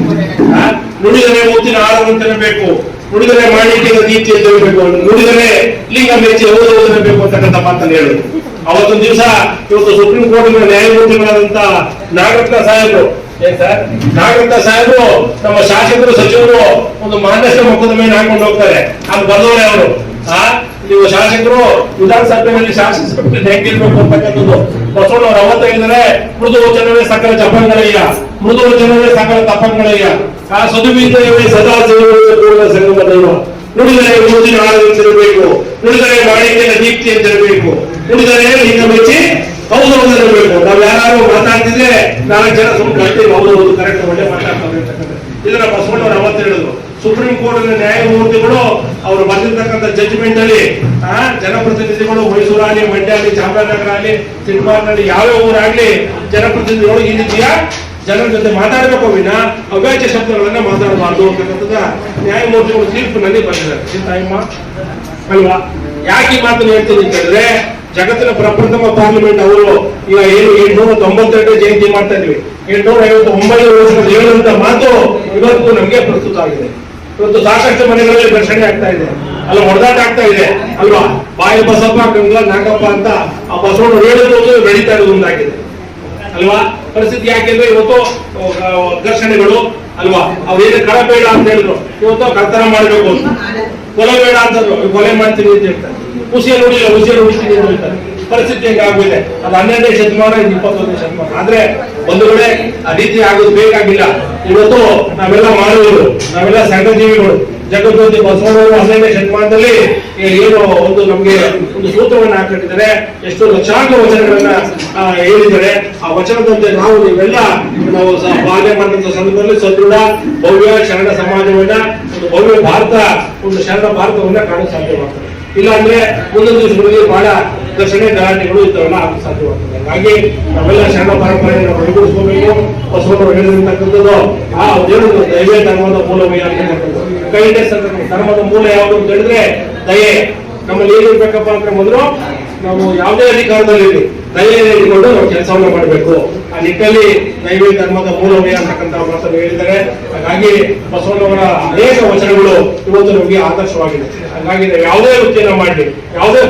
ನುಡಿದರೆ ಮುತ್ತಿನ ಆಳವಂತನೇ ಬೇಕು, ನುಡಿದರೆ ಮಾಣಿಕ್ಯದ ದೀಪ್ತಿ ಎದ್ದಿರಬೇಕು ನುಡಿದರೆ ಲಿಂಗ ಮೆಚ್ಚಿ ಓದುವುದರಬೇಕು ಅಂತಕ್ಕಂಥ ಮಾತನ್ನು ಹೇಳುದು. ಅವತ್ತೊಂದು ದಿವಸ ಇವತ್ತು ಸುಪ್ರೀಂ ಕೋರ್ಟ್ ನ್ಯಾಯಮೂರ್ತಿಗಳಾದಂತ ನಾಗರತ್ನ ಸಾಹೇಬರು. ನಾಗರತ್ನ ಸಾಹೇಬರು ನಮ್ಮ ಶಾಸಕರು, ಸಚಿವರು ಒಂದು ಮಕದ ಮೇಲೆ ಹಾಕೊಂಡು ಹೋಗ್ತಾರೆ. ಅಲ್ಲಿ ಬಂದವರೇ ಅವರು. ಆ, ನೀವು ಶಾಸಕರು ವಿಧಾನಸಭೆಯಲ್ಲಿ ಶಾಸಕರು ಹೆಂಗಿರ್ಬೇಕು ಅಂತಕ್ಕಂಥದ್ದು ಬಸವಣ್ಣವ್ರು ಅವತ್ತ ಹೇಳಿದರೆ ಮೃದು ವಚನವೇ ಸಕಲ ಜಪಂಗಳಯ್ಯ ಮೃದು ವಚನವೇ ಸಕಲ ತಪಂಗಳಯ್ಯ ಆ ಸದುವಿದ್ಯವೇ ಸದಾ ಸೇವೆ ಸಂಗಮ ದೈವ. ನುಡಿದರೆ ಮೋದಿ ನಾಳೆ ಅಂತಿರಬೇಕು ನುಡಿದರೆ ಮಾಡಿಕೆಯ ದೀಪ್ತಿ ಅಂತಿರಬೇಕು ನುಡಿದರೆ ಲಿಂಗ ಬೆಚ್ಚಿ ಹೌದು ಹೌದಿರಬೇಕು ನಾವು ಯಾರು ಮಾತಾಡ್ತಿದ್ರೆ ನಾಲ್ಕು ಜನ ಸುಮ್ಮನೆ ಕಳ್ತೀವಿ ಹೌದು ಹೌದು ಕರೆಕ್ಟ್ ಒಳ್ಳೆ ಮಾತಾಡ್ತಾರೆ. ಇದನ್ನ ಬಸವಣ್ಣವ್ರು ಅವತ್ತು ಹೇಳಿದ್ರು. ಸುಪ್ರೀಂ ಕೋರ್ಟ್ ನ್ಯಾಯಮೂರ್ತಿಗಳು ಅವರು ಬಂದಿರತಕ್ಕಂಥ ಜಡ್ಜ್ಮೆಂಟ್ ಅಲ್ಲಿ ಜನಪ್ರತಿನಿಧಿಗಳು ಮೈಸೂರಾಗಲಿ ಮಂಡ್ಯ ಆಗಲಿ ಚಾಮರಾಜನಗರ ಆಗಲಿ ಸಿನಿಮಾನಲ್ಲಿ ಯಾವ್ಯಾವ ಊರಾಗ್ಲಿ ಜನಪ್ರತಿನಿಧಿಗಳು ರೀತಿಯ ಜನರ ಜೊತೆ ಮಾತಾಡಬೇಕು ವಿನ, ಅವ್ಯಾಜ್ಯ ಶಬ್ದಗಳನ್ನ ಮಾತಾಡಬಾರ್ದು ಅಂತಕ್ಕಂಥದ್ದು ನ್ಯಾಯಮೂರ್ತಿಗಳು ತೀರ್ಪಿನಲ್ಲಿ ಬಂದಿದ್ದಾರೆ. ಅಲ್ವಾ? ಯಾಕೆ ಮಾತನ್ನು ಹೇಳ್ತೀನಿ ಅಂತಂದ್ರೆ ಜಗತ್ತಿನ ಪ್ರಪ್ರಥಮ ಪಾರ್ಲಿಮೆಂಟ್ ಅವರು ಈಗ ಏನು ಎಂಟುನೂರ ತೊಂಬತ್ತೆರಡು ಜಯಂತಿ ಮಾಡ್ತಾ ಇದೀವಿ. ಎಂಟುನೂರ ಐವತ್ತು ಒಂಬೈನೂರ ವರ್ಷದ ಮಾತು ಇವತ್ತು ನಮಗೆ ಪ್ರಸ್ತುತ ಆಗಿದೆ. ಇವತ್ತು ಸಾಕಷ್ಟು ಮನೆಗಳಲ್ಲಿ ಘರ್ಷಣೆ ಆಗ್ತಾ ಇದೆ. ಅಲ್ಲಿ, ಹೊಡೆದಾಟ ಆಗ್ತಾ ಇದೆ. ಅಲ್ವಾ? ಬಾಯಿ ಬಸಪ್ಪ, ಗಂಗಾ, ನಾಗಪ್ಪ ಅಂತ ಆ ಬಸವಣ್ಣ ಹೇಳೋದು ಬೆಳೀತಾ ಇರೋದು ಒಂದಾಗಿದೆ. ಅಲ್ವಾ? ಪರಿಸ್ಥಿತಿ ಯಾಕೆಂದ್ರೆ ಇವತ್ತು ಘರ್ಷಣೆಗಳು, ಅಲ್ವಾ? ಅವ್ರೇನು ಕಳಬೇಡ ಅಂತ ಹೇಳಿದ್ರು. ಇವತ್ತು ಕರ್ತನ ಮಾಡಬೇಕು ಅಂತ. ಕೊಲೆ ಬೇಡ ಅಂತಂದ್ರು ಕೊಲೆ ಮಾಡ್ತೀನಿ ಅಂತ ಹೇಳ್ತಾರೆ. ಹುಸಿಯಲ್ಲಿ ಹೊಡಿಲ್ಲ ಹುಸಿಯಲ್ಲಿ ಹೊಡಿತೀನಿ ಅಂತ ಹೇಳ್ತಾರೆ ಪರಿಸ್ಥಿತಿ ಹೆಂಗಾಗಿದೆ ಅದು ಹನ್ನೆರಡನೇ ಶತಮಾನ, ಇದು ಇಪ್ಪತ್ತೊಂದನೇ ಶತಮಾನ. ಆದ್ರೆ ಒಂದು ಕಡೆ ಆ ರೀತಿ ಆಗೋದು ಬೇಕಾಗಿಲ್ಲ. ಇವತ್ತು ನಾವೆಲ್ಲ ಮಾನವರು, ನಾವೆಲ್ಲ ಸಂಘಜೀವಿಗಳು ಜಗಜ್ಯೋತಿ ಬಸವಣ್ಣವರು ಹನ್ನೆರಡನೇ ಶತಮಾನದಲ್ಲಿ ಏನು ಒಂದು ನಮ್ಗೆ ಒಂದು ಸೂತ್ರವನ್ನು ಹಾಕಿಟ್ಟಿದ್ದಾರೆ ಎಷ್ಟು ಲಕ್ಷಾಂತರ ವಚನಗಳನ್ನ ಹೇಳಿದ್ದಾರೆ. ಆ ವಚನದಂತೆ ನಾವು ನೀವೆಲ್ಲ ನಾವು ಬಾಲ್ಯ ಮಾಡಿದಂತ ಸಂದರ್ಭದಲ್ಲಿ ಸದೃಢ, ಭವ್ಯ ಶರಣ ಸಮಾಜವನ್ನ, ಒಂದು ಭವ್ಯ ಭಾರತ, ಒಂದು ಶರಣ ಭಾರತವನ್ನ ಕಾಣಲು ಸಾಧ್ಯವಾಗ್ತದೆ. ಇಲ್ಲ ಅಂದ್ರೆ ಮುಂದೊಂದು ದಿವಸಗಳಲ್ಲಿ ಬಹಳ ಘರ್ಷಣೆ ಗಲಾಟೆಗಳು ಇಂಥವೆಲ್ಲ ಆಗಲು ಸಾಧ್ಯವಾಗ್ತದೆ. ಹಾಗಾಗಿ ನಾವೆಲ್ಲ ಶರಣ ಪರಂಪರೆಯನ್ನು ಒಳಗೂಡಿಸ್ಕೋಬೇಕು ಹೊಸಬರು ಹೇಳಿರ್ತಕ್ಕಂಥದ್ದು, ಆ ದೇವರು ದೈವೇ ಧರ್ಮದ ಮೂಲವೇ ಕೈಂಡೆಸ್ ಅಂತ ಧರ್ಮದ ಮೂಲ ಯಾವುದು ಅಂತ ಹೇಳಿದ್ರೆ ದಯೆ. ನಮ್ಮಲ್ಲಿ ಏನಿರ್ಬೇಕಪ್ಪ ಅಂದ್ರೆ ಮೊದಲು ನಾವು ಯಾವುದೇ ಅಧಿಕಾರದಲ್ಲಿ ದಯೆ ಇಟ್ಕೊಂಡು ನಾವು ಕೆಲಸವನ್ನು ಮಾಡಬೇಕು. ಆ ನಿಟ್ಟಲ್ಲಿ ನೈವೇ ಧರ್ಮದ ಮೂಲವೇ ಅಂತಕ್ಕಂಥ ಮಾತನ್ನು ಹೇಳಿದ್ದಾರೆ. ಹಾಗಾಗಿ ಬಸವಣ್ಣವರ ಅನೇಕ ವಚನಗಳು ಇವತ್ತು ನಮಗೆ ಆದರ್ಶವಾಗಿದೆ. ಹಾಗಾಗಿ ನಾವು ಯಾವುದೇ ವೃತ್ತಿಯನ್ನ ಮಾಡಲಿ, ಯಾವುದೇ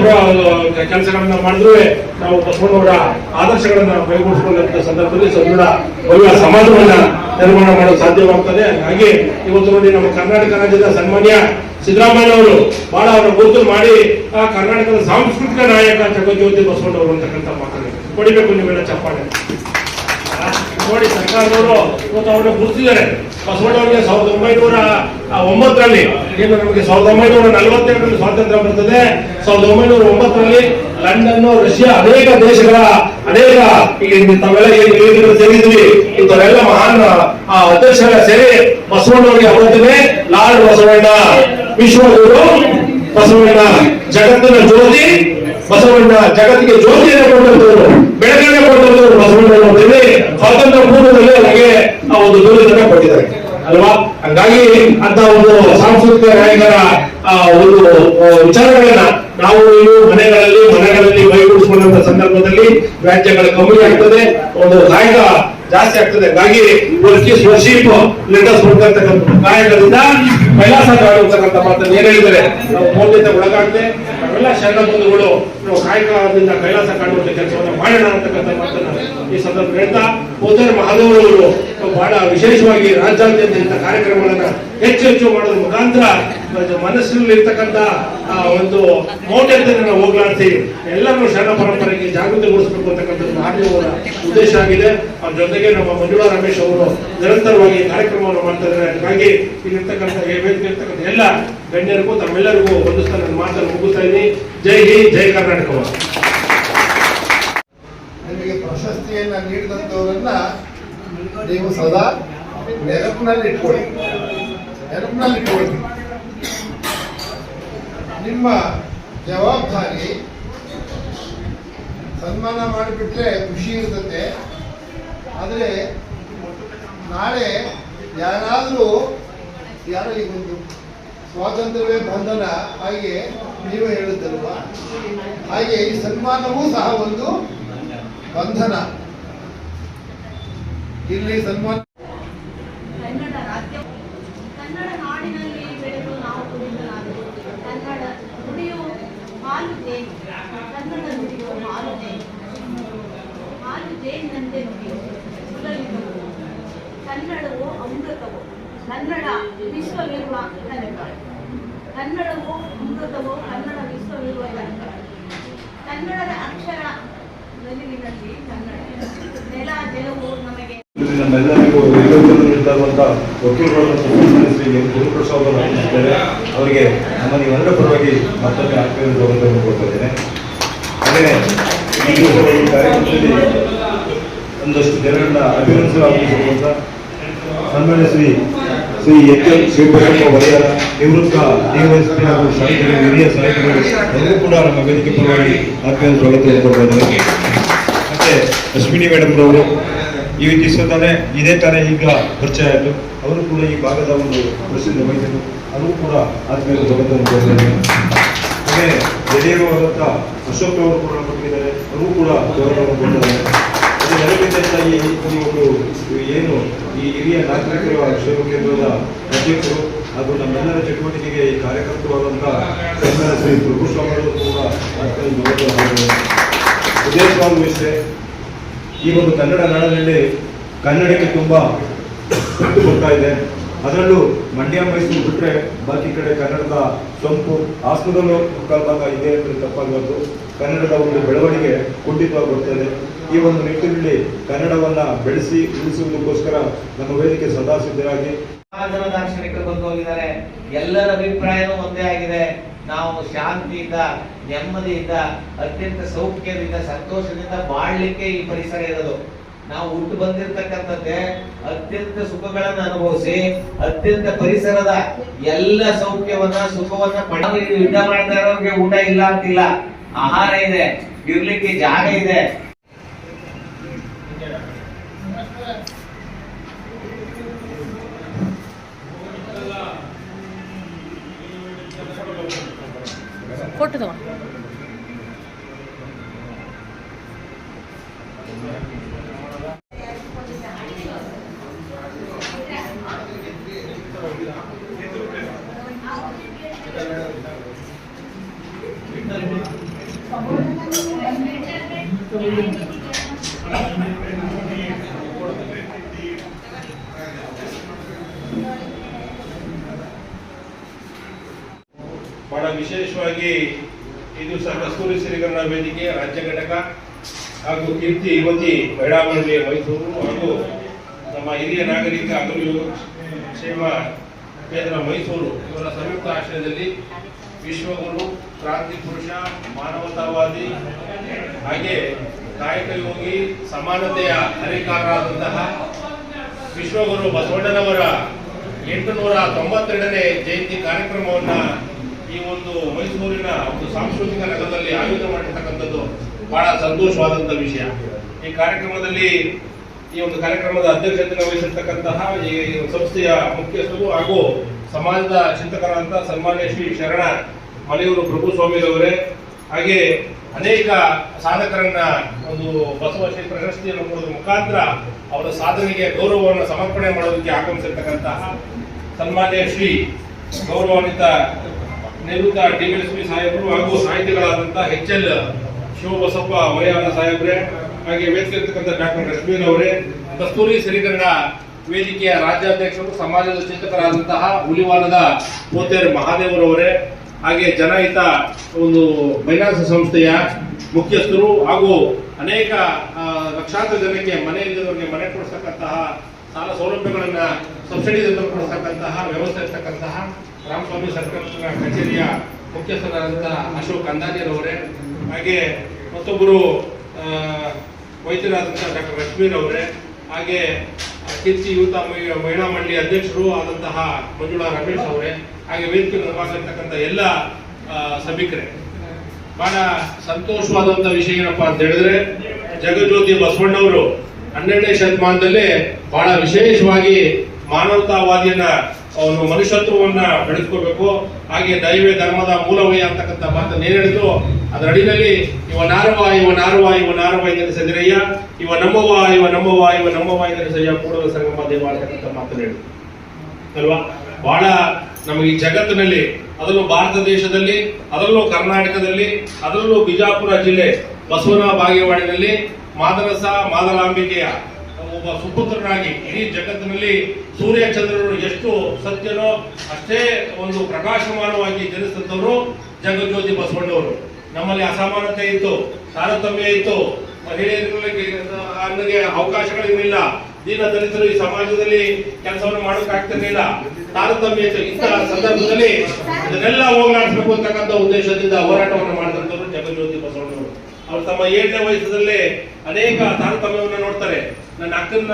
ಕೆಲಸಗಳನ್ನ ಮಾಡಿದ್ರೂ ನಾವು ಬಸವಣ್ಣವರ ಆದರ್ಶಗಳನ್ನ ಕೈಗೂಡಿಸಿಕೊಂಡಂತ ಸಂದರ್ಭದಲ್ಲಿ ಸದೃಢ ಭವ್ಯ ಸಮಾಜವನ್ನ ನಿರ್ಮಾಣ ಮಾಡಲು ಸಾಧ್ಯವಾಗ್ತದೆ. ಹಾಗಾಗಿ ಇವತ್ತು ನೋಡಿ ನಮ್ಮ ಕರ್ನಾಟಕ ರಾಜ್ಯದ ಸನ್ಮಾನ್ಯ ಸಿದ್ದರಾಮಯ್ಯ ಅವರು ಬಹಳ ಅವರ ಗುರುತು ಮಾಡಿ ಆ ಕರ್ನಾಟಕದ ಸಾಂಸ್ಕೃತಿಕ ನಾಯಕ ಜಗಜ್ಯೋತಿ ಬಸವಣ್ಣವರು ಅಂತಕ್ಕಂಥ ಮಾತನ್ನು ಕೊಡಿಬೇಕು ನೀವೆಲ್ಲ ಚಪ್ಪಾಳೆ. ನೋಡಿ ಸರ್ಕಾರದವರು ಇವತ್ತು ಅವ್ರನ್ನ ಗುರುತಿದ್ದಾರೆ ಬಸವಣ್ಣವ್ರಿಗೆ ಸಾವಿರದ ಒಂಬೈನೂರ ಒಂಬತ್ತರಲ್ಲಿ ಏನು ನಮಗೆ ಸಾವಿರದ ಒಂಬೈನೂರ ನಲವತ್ತೆರಡರಲ್ಲಿ ಸ್ವಾತಂತ್ರ್ಯ ಬರ್ತದೆ. ಸಾವಿರದ ಒಂಬೈನೂರ ಒಂಬತ್ತರಲ್ಲಿ ಲಂಡನ್, ರಷ್ಯಾ, ಅನೇಕ ದೇಶಗಳ, ಅನೇಕ ಈಗ ತಾವೆಲ್ಲ ಏನು ಹೇಳಿದ್ರು ಸೇರಿದ್ವಿ. ಇಂಥವೆಲ್ಲ ಮಹಾನ್ ಅಧ್ಯಕ್ಷರ ಸೇರಿ ಬಸವಣ್ಣವರಿಗೆ ಅವತ್ತೇ ಲಾರ್ಡ್ ಬಸವಣ್ಣ. ವಿಶ್ವಗುರು ಬಸವಣ್ಣ. ಜಗತ್ತಿನ ಜ್ಯೋತಿ ಬಸವಣ್ಣ ಜಗತ್ತಿಗೆ ಜ್ಯೋತಿಯನ್ನು ಕೊಟ್ಟಂತವರು ಬೆಳಕನ್ನು ಕೊಟ್ಟಂತವರು ಬಸವಣ್ಣ ಅಂತೇಳಿ ಸ್ವಾತಂತ್ರ್ಯ ಪೂರ್ವದಲ್ಲಿ ಅವರಿಗೆ ಆ ಒಂದು ದೂರದನ್ನ ಕೊಟ್ಟಿದ್ದಾರೆ. ಅಲ್ವಾ? ಹಂಗಾಗಿ ಅಂತ ಒಂದು ಸಾಂಸ್ಕೃತಿಕ ನಾಯಕರ ಒಂದು ವಿಚಾರಗಳನ್ನ ನಾವು ಇನ್ನು ಮನೆಗಳಲ್ಲಿ ಮನೆಗಳಲ್ಲಿ ಕೈಗೂಡಿಸಿಕೊಂಡಂತ ಸಂದರ್ಭದಲ್ಲಿ ವ್ಯಾಜ್ಯಗಳ ಕಮ್ಮಿ ಆಗ್ತದೆ. ಒಂದು ಕಾಯಕ ಜಾಸ್ತಿ ಆಗ್ತದೆ. ಹಾಗಾಗಿ ವರ್ಷೀಪ್ ಲೆಟರ್ಸ್ ಕೊಡ್ತಕ್ಕಂಥ ಕಾಯಕದಿಂದ ಕೈಲಾಸ ಕಾಡುವಂತಕ್ಕಂಥ ಮಾತನ್ನು ಏನ್ ಹೇಳಿದರೆ ನಾವು ಮೌಲ್ಯತೆ ಒಳಗಾಗದೆ ನಾವೆಲ್ಲ ಶರಣ ಬಂಧುಗಳು, ನಾವು ಕಾಯಕದಿಂದ ಕೈಲಾಸ ಕಾಣುವಂತ ಕೆಲಸವನ್ನು ಮಾಡೋಣ ಅಂತಕ್ಕಂಥ ಮಾತನ್ನ ಈ ಸಂದರ್ಭ ಹೇಳ್ತಾ ಪೂಜಾರ ಮಹಾದೇವರವರು ಬಹಳ ವಿಶೇಷವಾಗಿ ರಾಜ್ಯಾದ್ಯಂತ ಇಂಥ ಕಾರ್ಯಕ್ರಮಗಳನ್ನ ಹೆಚ್ಚು ಹೆಚ್ಚು ಮಾಡೋದ್ರ ಮುಖಾಂತರ ಮನಸ್ಸಿನಲ್ಲಿ ಇರ್ತಕ್ಕಂಥ ಆ, ಒಂದು ಮೌಢ್ಯತೆಯನ್ನು ನಾವು ಹೋಗ್ಲಾಡಿಸಿ ಎಲ್ಲರೂ ಶರಣ ಪರಂಪರೆಗೆ ಜಾಗೃತಿಗೊಳಿಸಬೇಕು ಅಂತಕ್ಕಂಥದ್ದು ಮಹಾದೇವರ ಉದ್ದೇಶ ಆಗಿದೆ. ಅವ್ರ ಜೊತೆಗೆ ನಮ್ಮ ಮಂಜುಳಾ ರಮೇಶ್ ಅವರು ನಿರಂತರವಾಗಿ ಕಾರ್ಯಕ್ರಮವನ್ನು ಮಾಡ್ತಾ ಇದ್ದಾರೆ. ಹಾಗಾಗಿ ಇಲ್ಲಿರ್ತಕ್ಕಂಥ ಇರ್ತಕ್ಕಂಥ ಎಲ್ಲ ಗಣ್ಯರಿಗೂ ತಮ್ಮೆಲ್ಲರಿಗೂ ಒಂದಿಸ್ತಾ ನನ್ನ ಮಾತನ್ನು ಮುಗಿಸ್ತಾ ಇದ್ದೀನಿ. ಜೈ ಹಿಂದ್ ಜೈ ಕರ್ನಾಟಕ. ಪ್ರಶಸ್ತಿಯನ್ನ ನೀಡಿದಂತವರನ್ನ ನೀವು ಸದಾ ನೆನಪಿನಲ್ಲಿ ಇಟ್ಕೊಳ್ಳಿ ನೆನಪಿನಲ್ಲಿ ಇಟ್ಕೊಳ್ಳಿ ನಿಮ್ಮ ಜವಾಬ್ದಾರಿ ಸನ್ಮಾನ ಮಾಡಿಬಿಟ್ರೆ ಖುಷಿ ಇರ್ತದೆ ಆದರೆ ನಾಳೆ ಯಾರಾದರೂ ಯಾರೋ ಈಗ ಒಂದು ಸ್ವಾತಂತ್ರ್ಯವೇ ಬಂಧನ, ಹಾಗೆ ನೀವು ಹೇಳಿದ್ದಲ್ವ ಹಾಗೆ ಈ ಸನ್ಮಾನವೂ ಸಹ ಒಂದು ಬಂಧನ. ಇಲ್ಲಿ ಸನ್ಮಾನ ಕನ್ನಡ ರಾಜ್ಯ ಕನ್ನಡ ನಾಡಿನಲ್ಲಿ ಬೆಳೆದು ನಾವು ಕುಡಿದನಾದರು ಕನ್ನಡ ನುಡಿಯು ಹಾಲು ಜೇನು ಕನ್ನಡ ನುಡಿಯು ಹಾಲು ಜೇನು ಹಾಲು ಜೇನಿನಂತೆ ನುಡಿಯು ಸುಲಲಿತವು ಕನ್ನಡವು ಅಮೃತವು ಕನ್ನಡ ವಿಶ್ವವಿರುವ ಕನಕ ಕನ್ನಡವು ಅಮೃತವೋ ಕನ್ನಡ ವಿಶ್ವವಿರುವ ಕನಕ ಕನ್ನಡದ ಅಕ್ಷರ ನಲಿವಿನಲ್ಲಿ ಕನ್ನಡ. ನೆಲ ಜಲವು ನಮಗೆ ಅವರಿಗೆ ನಮ್ಮ ಪರವಾಗಿ ಮತ್ತೊಮ್ಮೆ ಆತ್ಮೀಯ ಕಾರ್ಯಕ್ರಮದಲ್ಲಿ ಒಂದಷ್ಟು ಜನರನ್ನ ಅಭಿನಂದಿಸಲಾಗುವಂತ ಸನ್ಮಾನ್ಯ ಶ್ರೀ ಶ್ರೀ ಎಚ್ ಎಲ್ ಶಿವಪ್ರಸನ್ನ ಒಡೆಯರ ನಿವೃತ್ತ ಡಿವೈಎಸ್ಪಿ ಹಾಗೂ ಸಾಹಿತ್ಯ ಹಿರಿಯ ಸಾಹಿತಿಗಳು ಎಲ್ಲರೂ ಕೂಡ ನಮ್ಮ ವೇದಿಕೆ ಪರವಾಗಿ ಆತ್ಮೀಯ ಸ್ವಾಗತವನ್ನು ಕೊಡ್ತಾ ಮತ್ತೆ ಅಶ್ವಿನಿ ಮೇಡಮ್ ಅವರು ಈ ದಿವಸ ತಾನೇ ಇದೇ ತಾನೇ ಈಗ ಪರಿಚಯ ಆಯಿತು. ಅವರು ಕೂಡ ಈ ಭಾಗದ ಒಂದು ಪ್ರಸಿದ್ಧ ವೈದ್ಯರು. ಅವರು ಕೂಡ ಆತ್ಮೀಯ ಹಾಗೆ ಹಿರಿಯರಾದಂಥ ಅಶೋಕ್ ಅವರು ಕೂಡ ಕೊಟ್ಟಿದ್ದಾರೆ ಅವರು ಕೂಡ ಗೌರವವನ್ನು ಕೊಡ್ತಾರೆ ಅದು ನೆರವೇರಿದಂಥ ಈ ಒಂದು ಏನು ಈ ಹಿರಿಯ ನಾಗರಿಕರ ಕ್ಷೇಮ ಕೇಂದ್ರದ ಅಧ್ಯಕ್ಷರು ಹಾಗೂ ನಮ್ಮೆಲ್ಲರ ಚಟುವಟಿಕೆಗೆ ಕಾರ್ಯಕರ್ತರಾದಂಥ ಕನ್ನಡ ಶ್ರೀ ಪ್ರಭುಸ್ವಾಮಿ ಅವರು ಕೂಡ ವಿಜಯಸ್ವಾಮಿ ಇಷ್ಟೇ ಈ ಒಂದು ಕನ್ನಡ ನಾಡಿನಲ್ಲಿ ಕನ್ನಡಕ್ಕೆ ತುಂಬ ಒತ್ತು ಕೊಡ್ತಾ ಇದೆ. ಅದರಲ್ಲೂ ಮಂಡ್ಯ, ಮೈಸೂರು ಬಿಟ್ಟರೆ ಬಾಕಿ ಕಡೆ ಕನ್ನಡದ ಸೊಂಪು ಆಸ್ಪದಲ್ಲೂ ಮುಕ್ಕಾಲು ಭಾಗ ಇದೆ ಅಂತ ತಪ್ಪಾಗಬಾರ್ದು. ಕನ್ನಡದ ಒಂದು ಬೆಳವಣಿಗೆ ಕುಂಠಿತವಾಗಿ ಬರ್ತಾ ಇದೆ. ಈ ಒಂದು ನಿಟ್ಟಿನಲ್ಲಿ ಕನ್ನಡವನ್ನ ಬೆಳೆಸಿ ಉಳಿಸುವುದಕ್ಕೋಸ್ಕರ ನಮ್ಮ ವೇದಿಕೆ ಸದಾ ಸಿದ್ಧರಾಗಿ ಜನ ಬಂದು ಹೋಗಿದ್ದಾರೆ ಎಲ್ಲರ ಅಭಿಪ್ರಾಯನೂ ಒಂದೇ ಆಗಿದೆ. ನಾವು ಶಾಂತಿಯಿಂದ, ನೆಮ್ಮದಿಯಿಂದ, ಅತ್ಯಂತ ಸೌಖ್ಯದಿಂದ, ಸಂತೋಷದಿಂದ ಬಾಳ್ಲಿಕ್ಕೆ ಈ ಪರಿಸರ ಇರೋದು. ನಾವು ಹುಟ್ಟು ಬಂದಿರತಕ್ಕಂಥದ್ದೇ ಅತ್ಯಂತ ಸುಖಗಳನ್ನ ಅನುಭವಿಸಿ, ಅತ್ಯಂತ ಪರಿಸರದ ಎಲ್ಲ ಸೌಖ್ಯವನ್ನ, ಸುಖವನ್ನ ಪಡ ಯುದ್ಧ ಮಾಡ್ತಾ ಇರೋರಿಗೆ ಊಟ ಇಲ್ಲ ಅಂತಿಲ್ಲ. ಆಹಾರ ಇದೆ, ಇರ್ಲಿಕ್ಕೆ ಜಾಗ ಇದೆ. ಫೋಟೋ ತಗೋ ಬಹಳ ವಿಶೇಷವಾಗಿ ಈ ದಿವಸ ಕಸ್ತೂರಿ ಸಿರಿಗರಣ ವೇದಿಕೆ ರಾಜ್ಯ ಘಟಕ ಹಾಗೂ ಕೀರ್ತಿ ಯುವತಿ ಮಹಿಳಾ ಮಂಡಳಿ ಮೈಸೂರು ಹಾಗೂ ನಮ್ಮ ಹಿರಿಯ ನಾಗರಿಕ ಹಗಲು ಕ್ಷೇಮ ಕೇಂದ್ರ ಮೈಸೂರು ಇವರ ಸಂಯುಕ್ತ ಆಶ್ರಯದಲ್ಲಿ ವಿಶ್ವಗುರು, ಕ್ರಾಂತಿ ಪುರುಷ, ಮಾನವತಾವಾದಿ ಹಾಗೆ ಕಾಯಕ ಯೋಗಿ, ಸಮಾನತೆಯ ಹರಿಕಾರರಾದಂತಹ ವಿಶ್ವಗುರು ಬಸವಣ್ಣನವರ ಎಂಟುನೂರ ತೊಂಬತ್ತೆರಡನೇ ಜಯಂತಿ ಕಾರ್ಯಕ್ರಮವನ್ನ ಈ ಒಂದು ಮೈಸೂರಿನ ಒಂದು ಸಾಂಸ್ಕೃತಿಕ ರಂಗದಲ್ಲಿ ಆಯೋಜನೆ ಮಾಡಿರ್ತಕ್ಕಂಥದ್ದು ಬಹಳ ಸಂತೋಷವಾದಂಥ ವಿಷಯ. ಈ ಕಾರ್ಯಕ್ರಮದಲ್ಲಿ ಈ ಒಂದು ಕಾರ್ಯಕ್ರಮದ ಅಧ್ಯಕ್ಷತೆ ವಹಿಸಿರ್ತಕ್ಕಂತಹ ಈ ಸಂಸ್ಥೆಯ ಮುಖ್ಯಸ್ಥರು ಹಾಗೂ ಸಮಾಜದ ಚಿಂತಕರಾದಂಥ ಸನ್ಮಾನ್ಯ ಶ್ರೀ ಶರಣ ಮಲೆಯೂರು ಪ್ರಭು ಸ್ವಾಮಿಯವರೇ ಹಾಗೆ ಅನೇಕ ಸಾಧಕರನ್ನ ಒಂದು ಬಸವ ಶ್ರೀ ಪ್ರಶಸ್ತಿಯನ್ನು ಕೊಡೋದ್ರ ಮುಖಾಂತರ ಅವರ ಸಾಧನೆಗೆ ಗೌರವವನ್ನು ಸಮರ್ಪಣೆ ಮಾಡೋದಕ್ಕೆ ಆಗಮಿಸಿರ್ತಕ್ಕಂತಹ ಸನ್ಮಾನ್ಯ ಶ್ರೀ ಗೌರವಾನ್ವಿತ ನಿವೃತ್ತ ಪಿ ಸಾಹೇಬರು ಹಾಗೂ ಸಾಹಿತಿಗಳಾದಂತಹ ಎಚ್ ಎಲ್ ಶಿವಬಸಪ್ಪ ವಲಯಾನ ಸಾಹೇಬ್ರೆ, ಹಾಗೆ ವೇದಿಕೆ ಡಾಕ್ಟರ್ ಅವರೇ, ಕಸ್ತೂರಿ ಸಿರಿಗನ್ನಡ ವೇದಿಕೆಯ ರಾಜ್ಯಾಧ್ಯಕ್ಷರು, ಸಮಾಜದ ಚಿಂತಕರಾದಂತಹ ಹುಲಿವಾಲದ ಪೋತೇರ್ ಮಹಾದೇವರವರೇ, ಹಾಗೆ ಜನಹಿತ ಒಂದು ಫೈನಾನ್ಸ್ ಸಂಸ್ಥೆಯ ಮುಖ್ಯಸ್ಥರು ಹಾಗೂ ಅನೇಕ ಲಕ್ಷಾಂತರ ಜನಕ್ಕೆ ಮನೆ ಇಲ್ಲದವರಿಗೆ ಮನೆ ಕೊಡಿಸ್ತಕ್ಕಂತಹ ಸಾಲ ಸೌಲಭ್ಯಗಳನ್ನ ಸಬ್ಸಿಡಿ ಕೊಡಿಸ್ತಕ್ಕಂತಹ ವ್ಯವಸ್ಥೆ ಇರ್ತಕ್ಕಂತಹ ರಾಮಸ್ವಾಮಿ ಸರ್ಕಾರ ಕಚೇರಿಯ ಮುಖ್ಯಸ್ಥರಾದಂತಹ ಅಶೋಕ್ ಅಂದಾಜಿರವರೇ ಹಾಗೆ ಮತ್ತೊಬ್ಬರು ವೈದ್ಯರಾದಂತಹ ಡಾಕ್ಟರ್ ರಶ್ಮೀರ್ ಅವರೇ ಹಾಗೆ ಕಿರ್ಚಿ ಮಹಿ- ಮಹಿಳಾ ಮಂಡಳಿ ಅಧ್ಯಕ್ಷರು ಆದಂತಹ ಮಂಜುಳಾ ರಮೇಶ್ ಅವರೇ, ಹಾಗೆ ವೇದಿಕೆ ನಿರ್ಮಾಣ ಎಲ್ಲ ಸಭಿಕರೇ. ಬಹಳ ಸಂತೋಷವಾದಂತ ವಿಷಯ ಏನಪ್ಪ ಅಂತ ಹೇಳಿದ್ರೆ, ಜಗಜ್ಯೋತಿ ಬಸವಣ್ಣವರು ಹನ್ನೆರಡನೇ ಶತಮಾನದಲ್ಲಿ ಬಹಳ ವಿಶೇಷವಾಗಿ ಮಾನವತಾವಾದಿಯನ್ನ ಅವನು ಮನುಷ್ಯತ್ವವನ್ನ ಬೆಳೆಸ್ಕೋಬೇಕು ಹಾಗೆ ದೈವೇ ಧರ್ಮದ ಮೂಲವೇ ಅಂತಕ್ಕಂಥ ಮಾತನ್ನು ಏನ್ ಹೇಳಿದ್ರು? ಅದರ ಅಡಿನಲ್ಲಿ ಇವ ನಾರವ ಇವ ನಾರವ ಇವ ನಾರವ ಎಂದರೆ ಸದಿರಯ್ಯ ಇವ ನಮ್ಮವ ಇವ ನಮ್ಮವ ಇವ ನಮ್ಮವ ಎಂದರೆ ಸಯ್ಯ ಕೂಡಲ ಸಂಗಮ ದೇವ ಅಂತಕ್ಕಂಥ ಮಾತನ್ನು ಹೇಳಿದ್ರು. ಅಲ್ವಾ? ಬಹಳ ನಮಗೆ ಈ ಜಗತ್ತಿನಲ್ಲಿ, ಅದರಲ್ಲೂ ಭಾರತ ದೇಶದಲ್ಲಿ, ಅದರಲ್ಲೂ ಕರ್ನಾಟಕದಲ್ಲಿ, ಅದರಲ್ಲೂ ಬಿಜಾಪುರ ಜಿಲ್ಲೆ ಬಸವನ ಬಾಗೇವಾಡಿನಲ್ಲಿ ಮಾದರಸ ಮಾದಲಾಂಬಿಕೆಯ ಒಬ್ಬ ಸುಪುತ್ರನಾಗಿ ಇಡೀ ಜಗತ್ತಿನಲ್ಲಿ ಸೂರ್ಯ ಚಂದ್ರರು ಎಷ್ಟು ಸತ್ಯನೋ ಅಷ್ಟೇ ಒಂದು ಪ್ರಕಾಶಮಾನವಾಗಿ ಜನಿಸಿದವರು ಜಗಜ್ಯೋತಿ ಬಸವಣ್ಣವರು. ನಮ್ಮಲ್ಲಿ ಅಸಮಾನತೆ ಇತ್ತು ತಾರತಮ್ಯ ಇತ್ತು. ಮಹಿಳೆಯರಿಗೆ ಅನ್ನಗೆ ಅವಕಾಶಗಳಿರಲಿಲ್ಲ. ದೀನ ದಲಿತರು ಈ ಸಮಾಜದಲ್ಲಿ ಕೆಲಸವನ್ನು ಮಾಡೋಕ್ಕಾಗ್ತಿರ್ಲಿಲ್ಲ. ತಾರತಮ್ಯ ಇತ್ತು. ಇಂತಹ ಸಂದರ್ಭದಲ್ಲಿ ಇದನ್ನೆಲ್ಲ ಹೋಗಲಾಡಿಸಬೇಕು ಅಂತಕ್ಕಂಥ ಉದ್ದೇಶದಿಂದ ಹೋರಾಟವನ್ನು ಮಾಡಿದಂಥವ್ರು ಜಗಜ್ಯೋತಿ ಬಸವಣ್ಣವರು. ಅವರು ತಮ್ಮ ಏಳನೇ ವಯಸ್ಸಲ್ಲೇ ಅನೇಕ ತಾರತಮ್ಯವನ್ನು ನೋಡ್ತಾರೆ. ನನ್ನ ಅಕ್ಕನ್ನ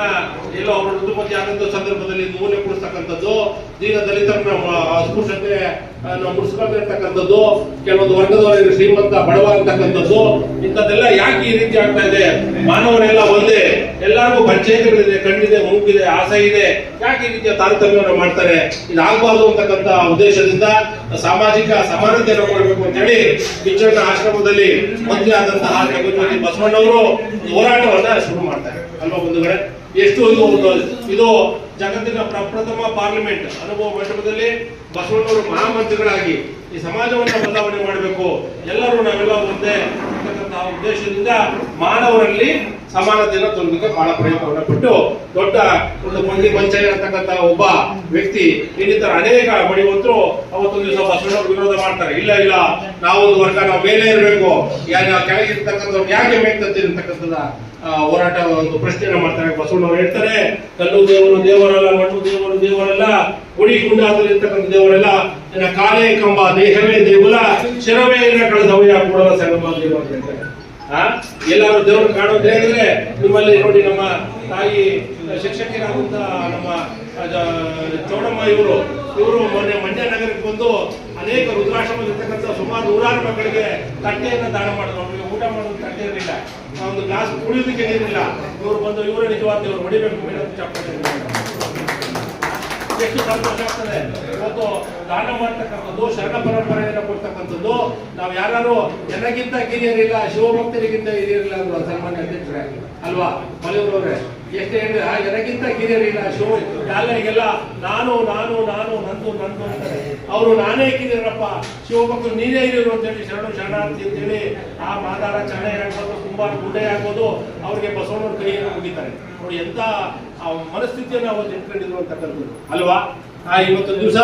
ಎಲ್ಲೋ ಅವರು ಋತುಪತಿ ಆದಂತ ಸಂದರ್ಭದಲ್ಲಿ ಮೂಲೆ ಕೊಡಿಸ್ತಕ್ಕಂಥದ್ದು ದೀನ ನಾವು ಅಸ್ಪೃಶ್ಯತೆ ಮುಡಿಸ್ಕೊಂಡಿರ್ತಕ್ಕಂಥದ್ದು ಕೆಲವೊಂದು ವರ್ಗದವರಿಗೆ ಶ್ರೀಮಂತ ಬಡವ ಅಂತಕ್ಕಂಥದ್ದು, ಇಂಥದ್ದೆಲ್ಲ ಯಾಕೆ ಈ ರೀತಿ ಆಗ್ತಾ ಇದೆ? ಮಾನವರೆಲ್ಲ ಒಂದೇ, ಎಲ್ಲರಿಗೂ ಪಂಚಾಯತ್ಗಳಿದೆ, ಕಣ್ಣಿದೆ, ಮೂಗಿದೆ, ಆಸೆ ಇದೆ. ಯಾಕೆ ಈ ರೀತಿಯ ತಾರತಮ್ಯವನ್ನು ಮಾಡ್ತಾರೆ? ಇದಾಗಬಾರ್ದು ಅಂತಕ್ಕಂಥ ಉದ್ದೇಶದಿಂದ ಸಾಮಾಜಿಕ ಸಮಾನತೆಯನ್ನು ಕೊಡಬೇಕು ಅಂತ ಹೇಳಿ ಬಿಚ್ಚಣ್ಣ ಆಶ್ರಮದಲ್ಲಿ ಮಂತ್ರಿ ಆದಂತಹ ಜಗಜ್ಯೋತಿ ಬಸವಣ್ಣವರು ಹೋರಾಟವನ್ನ ಶುರು ಮಾಡ್ತಾರೆ. ಅಲ್ವಾ ಬಂಧುಗಳೇ? ಎಷ್ಟು ಇದು ಒಂದು ಇದು ಜಗತ್ತಿನ ಪ್ರಪ್ರಥಮ ಪಾರ್ಲಿಮೆಂಟ್, ಅನುಭವ ಮಂಟಪದಲ್ಲಿ ಬಸವಣ್ಣವರು ಮಹಾಮಂತ್ರಿಗಳಾಗಿ ಈ ಸಮಾಜವನ್ನ ಬದಲಾವಣೆ ಮಾಡಬೇಕು. ಎಲ್ಲರೂ ನಾವೆಲ್ಲ ಒಂದೇ ಅಂತಕ್ಕಂತಹ ಉದ್ದೇಶದಿಂದ ಮಾನವರಲ್ಲಿ ಸಮಾನತೆಯನ್ನು ತುಂಬಲಿಕ್ಕೆ ಬಹಳ ಪ್ರಯತ್ನವನ್ನು ಪಟ್ಟು ದೊಡ್ಡ ಒಂದು ಮಂದಿ ಪಂಚಾಯ ಅಂತಕ್ಕಂಥ ಒಬ್ಬ ವ್ಯಕ್ತಿ ಇನ್ನಿತರ ಅನೇಕ ಬಡಿವಂತರು ಅವತ್ತೊಂದು ದಿವಸ ಬಸವಣ್ಣ ವಿರೋಧ ಮಾಡ್ತಾರೆ. ಇಲ್ಲ ಇಲ್ಲ ನಾವು ಒಂದು ವರ್ಗ ನಾವು ಮೇಲೆ ಇರಬೇಕು. ಯಾರು ಕೆಳಗಿರ್ತಕ್ಕಂಥವ್ರು ಯಾಕೆ ಆ, ಹೋರಾಟ ಒಂದು ಪ್ರಶ್ನೆಯನ್ನು ಮಾಡ್ತಾರೆ. ಬಸವಣ್ಣವ್ರು ಹೇಳ್ತಾರೆ ಕಲ್ಲು ದೇವರು ದೇವರಲ್ಲ ಮಣ್ಣು ದೇವರು ದೇವರಲ್ಲ ಗುಡಿ ಗುಂಡಾದಲ್ಲಿರ್ತಕ್ಕಂಥ ದೇವರಲ್ಲ ನಿನ್ನ ಕಾಲೇ ಕಂಬ, ದೇಹವೇ ದೇಗುಲ, ಶಿರವೇ ಇಲ್ಲ ಕಳೆದವಯ ಕೂಡಲ ಸಂಗಮ ಆ? ಎಲ್ಲಾರು ದೇವರು ಕಾಣೋದು ಹೇಳಿದ್ರೆ ನಿಮ್ಮಲ್ಲಿ ನೋಡಿ ನಮ್ಮ ತಾಯಿ ಶಿಕ್ಷಕಿರಾದಂತ ನಮ್ಮ ಚೌಡಮ್ಮ ಇವರು. ಇವರು ಮೊನ್ನೆ ಮಂಡ್ಯ ನಗರಕ್ಕೆ ಬಂದು ಅನೇಕ ರುದ್ರಾಶ್ರಮದಲ್ಲಿರ್ತಕ್ಕಂಥ ಸುಮಾರು ನೂರಾರು ಮಕ್ಕಳಿಗೆ ತಟ್ಟೆಯನ್ನು ದಾನ ಮಾಡಿದ್ರು. ಅವ್ರಿಗೆ ಊಟ ಮಾಡೋದು ತಟ್ಟೆ ಇರಲಿಲ್ಲ. ಒಂದು ಗ್ಲಾಸ್ ಕುಡಿಯೋದಕ್ಕೆ ನೀರಿಲ್ಲ ಇವರು ಬಂದು, ಇವರೇ ನಿಜವಾದ ಇವರು ಹೊಡಿಬೇಕು ಮೇಡಮ್ ಚಪ್ಪಾಳೆ ಎಷ್ಟು ಸಂತೋಷ ಆಗ್ತದೆ ಇವತ್ತು ದಾನ ಮಾಡ್ತಕ್ಕಂಥದ್ದು ಶರಣ ಪರಂಪರೆಯನ್ನು ಕೊಡ್ತಕ್ಕಂಥದ್ದು, ನಾವು ಯಾರು ಜನಗಿಂತ ಕಿರಿಯರಿಲ್ಲ, ಶಿವಭಕ್ತರಿಗಿಂತ ಹಿರಿಯರಿಲ್ಲ ಅಂದ್ರು ಸನ್ಮಾನ್ಯ ಅಧ್ಯಕ್ಷರೇ, ಅಲ್ವಾ? ಮಲೆಯೂರವ್ರೆ ಎಷ್ಟು ಹೇಳಿ ಆ ಜನಗಿಂತ ಕಿರಿಯರಿಲ್ಲ, ಶಿವ ಯಾರಿಗೆಲ್ಲ ನಾನು ನಾನು ನಾನು, ನಂದು ನಂದು ಅಂತಾರೆ. ಅವರು ನಾನೇ ಕಿರಿಯರಪ್ಪ, ಶಿವಭಕ್ತರು ನೀನೇ ಹಿರಿಯರು ಅಂತ ಹೇಳಿ ಶರಣು, ಶರಣಾರ್ಥಿ ಅಂತ ಹೇಳಿ ಆ ಮಾದಾರ ಚಣೆ ಆಗ್ಬೋದು ಕುಂಬಾರ ಗುಡ್ಡೆ ಆಗ್ಬೋದು ಅವ್ರಿಗೆ ಬಸವಣ್ಣವ್ರ ಕೈಯನ್ನು ಮುಗಿತಾರೆ. ನೋಡಿ ಎಂತ ಮನಸ್ಥಿತಿಯನ್ನು ಅವತ್ತು ಇಟ್ಕೊಂಡಿದ್ರು ಅಂತಕ್ಕಂಥದ್ದು ಅಲ್ವಾ? ಆ ಇವತ್ತು ದಿವಸ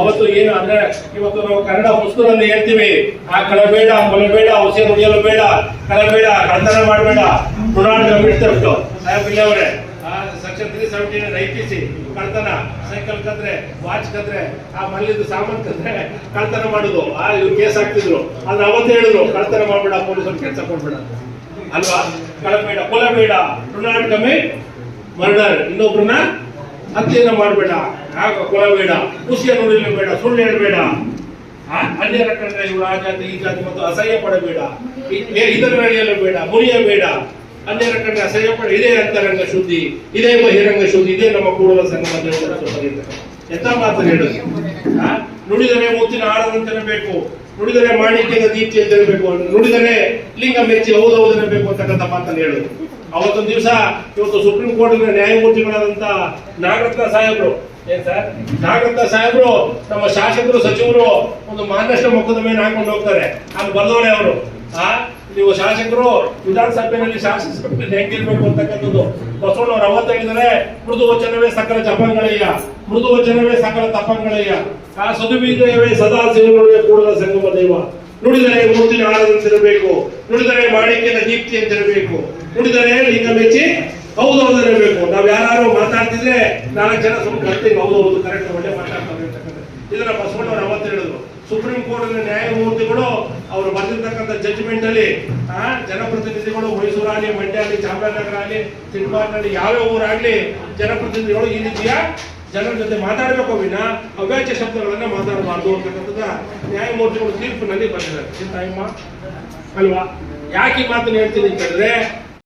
ಅವತ್ತು ಏನು ಅಂದ್ರೆ ಇವತ್ತು ನಾವು ಕನ್ನಡ ಪುಸ್ತಕದಲ್ಲಿ ಹೇಳ್ತೀವಿ. ಆ ಕಳಬೇಡ ಬೇಡ ಔಷಧ ಹೊಡೆಯಲು ಬೇಡ ಕಳಬೇಡ ಕಳ್ತನ ಮಾಡಬೇಡ. ಕಳೆ ಬೇಡ ತಪ್ಪು ಸಾಹೇಬ್ ಇಲ್ಲೇ ಅವರೇ ಸೆಕ್ಷನ್ ತ್ರೀ ಸೆವೆಂಟೀನ್ ಐಪಿಸಿ ಕಳ್ತನ ಸೈಕಲ್ ಕದ್ರೆ, ವಾಚ್ ಕದ್ರೆ, ಆ ಮಲ್ಲಿದ್ದು ಸಾಮಾನ್ ಕದ್ರೆ ಕಳ್ತನ ಮಾಡುದು. ಆ ಇವ್ರು ಕೇಸ್ ಹಾಕ್ತಿದ್ರು. ಆದ್ರೆ ಅವತ್ತು ಹೇಳಿದ್ರು ಕಳ್ತನ ಮಾಡ್ಬೇಡ, ಪೊಲೀಸರು ಕೆಲಸ ಕೊಡ್ಬೇಡ ಅಲ್ವಾ? ಕಳಬೇಡ ಕೊಲಬೇಡ. ಋಣಾಟಮೆ ಮರ್ಡರ್. ಇನ್ನೊಬ್ರನ್ನ ಹತ್ಯೆಯನ್ನು ಮಾಡಬೇಡ. ಆಗ ಕೊಲಬೇಡ. ಖುಷಿಯ ನುಡಿಲೇಬೇಡ ಸುಳ್ಳು ಹೇಳಬೇಡ. ಅನ್ಯ ಕಂಡ್ರೆ ಇವರು ಆ ಜಾತಿ, ಈ ಜಾತಿ ಮತ್ತು ಅಸಹ್ಯ ಪಡಬೇಡ. ಇದರ ನಡೆಯಲು ಬೇಡ ಮುರಿಯಬೇಡ ಅನ್ಯ ಕಂಡ್ರೆ ಅಸಹ್ಯ ಪಡ ಇದೇ ಅಂತರಂಗ ಶುದ್ಧಿ, ಇದೇ ಬಹಿರಂಗ ಶುದ್ಧಿ, ಇದೇ ನಮ್ಮ ಕೂಡಲ ಸ್ವತಂತ್ರ. ಎಂತ ಮಾತು ಹೇಳುದು? ನುಡಿದರೆ ಮುತ್ತಿನ ಆರದಂತಿರಬೇಕು ನುಡಿದರೆ ಮಾಣಿಕ್ಯದ ದೀಪ್ತಿ ಅಂತಿರಬೇಕು ನುಡಿದರೆ ಲಿಂಗ ಮೆಚ್ಚಿ ಹೌದೌದನ್ನಬೇಕು ಅಂತಕ್ಕಂಥ ಮಾತನ್ನು ಹೇಳುದು ಅವತ್ತೊಂದು ದಿವಸ ಇವತ್ತು ಸುಪ್ರೀಂ ಕೋರ್ಟಿನ ನ್ಯಾಯಮೂರ್ತಿಗಳಾದಂತ ನಾಗರತ್ನ ಸಾಹೇಬ್ರು ಸರ್? ನಾಗರತ್ನ ಸಾಹೇಬ್ರು, ನಮ್ಮ ಶಾಸಕರು, ಸಚಿವರು ಒಂದು ಮಾನಷ್ಟ ಮೊಕ್ಕದ ಮೇಲೆ ಹಾಕೊಂಡು ಹೋಗ್ತಾರೆ. ಅಲ್ಲಿ ಬರ್ದವರೇ ಅವರು. ಆ? ನೀವು ಶಾಸಕರು, ವಿಧಾನಸಭೆಯಲ್ಲಿ ಶಾಸಕರು ಹೆಂಗಿರ್ಬೇಕು ಅಂತಕ್ಕಂಥದ್ದು. ಬಸವಣ್ಣವ್ರು ಅವತ್ತ ಹೇಳಿದರೆ, ಮೃದು ವಚನವೇ ಸಕಲ ಜಪಂಗಳಯ್ಯ ಮೃದು ವಚನವೇ ಸಕಲ ತಪಂಗಳಯ್ಯ ಆ ಸದುಬೀಜವೇ ಸದಾ ಸಿಂಗಗಳಿಗೆ ಕೂಡಲ ಸಂಗಮ ದೈವ. ನುಡಿದರೆ ಮೂರ್ತಿನ ಆಳದಂತಿರಬೇಕು ನುಡಿದರೆ ಮಾಣಿಕ್ಯದ ದೀಪ್ತಿ ಅಂತಿರಬೇಕು ನುಡಿದರೆ ಲಿಂಗ ಮೆಚ್ಚಿ ಹೌದು ಹೌದಿರಬೇಕು ನಾವ್ ಯಾರು ಮಾತಾಡ್ತಿದ್ರೆ ನಾಲ್ಕು ಜನ ಸುಮ್ಮನೆ ಕರ್ತೀವಿ ಹೌದು ಹೌದು ಕರೆಕ್ಟ್, ಒಳ್ಳೆ ಮಾತಾಡ್ತಾರೆ ಇದನ್ನ ಬಸವಣ್ಣವ್ರು ಅವತ್ತು ಹೇಳಿದ್ರು. ಸುಪ್ರೀಂ ಕೋರ್ಟ್ ನ್ಯಾಯಮೂರ್ತಿಗಳು ಅವರು ಬರೆದಿರ್ತಕ್ಕಂಥ ಜಡ್ಜ್ಮೆಂಟ್ ಅಲ್ಲಿ ಜನಪ್ರತಿನಿಧಿಗಳು ಮೈಸೂರಾಗಲಿ ಮಂಡ್ಯ ಆಗಲಿ ಚಾಮರಾಜನಗರ ಆಗಲಿ ಸಿಂಗಾರ್ನಲ್ಲಿ ಯಾವ್ಯಾವ ಊರಾಗಲಿ ಜನಪ್ರತಿನಿಧಿಗಳು ಈ ರೀತಿಯ ಜನರ ಜೊತೆ ಮಾತಾಡಬೇಕು ವಿನ ಅವ್ಯಾಚ್ಯ ಶಬ್ದಗಳನ್ನ ಮಾತಾಡಬಾರ್ದು ಅಂತಕ್ಕಂಥದ್ದು ನ್ಯಾಯಮೂರ್ತಿಗಳು ತೀರ್ಪಿನಲ್ಲಿ ಬಂದಿದ್ದಾರೆ. ಅಲ್ವಾ? ಯಾಕೆ ಈ ಮಾತನ್ನು ಹೇಳ್ತೀನಿ ಅಂತಂದ್ರೆ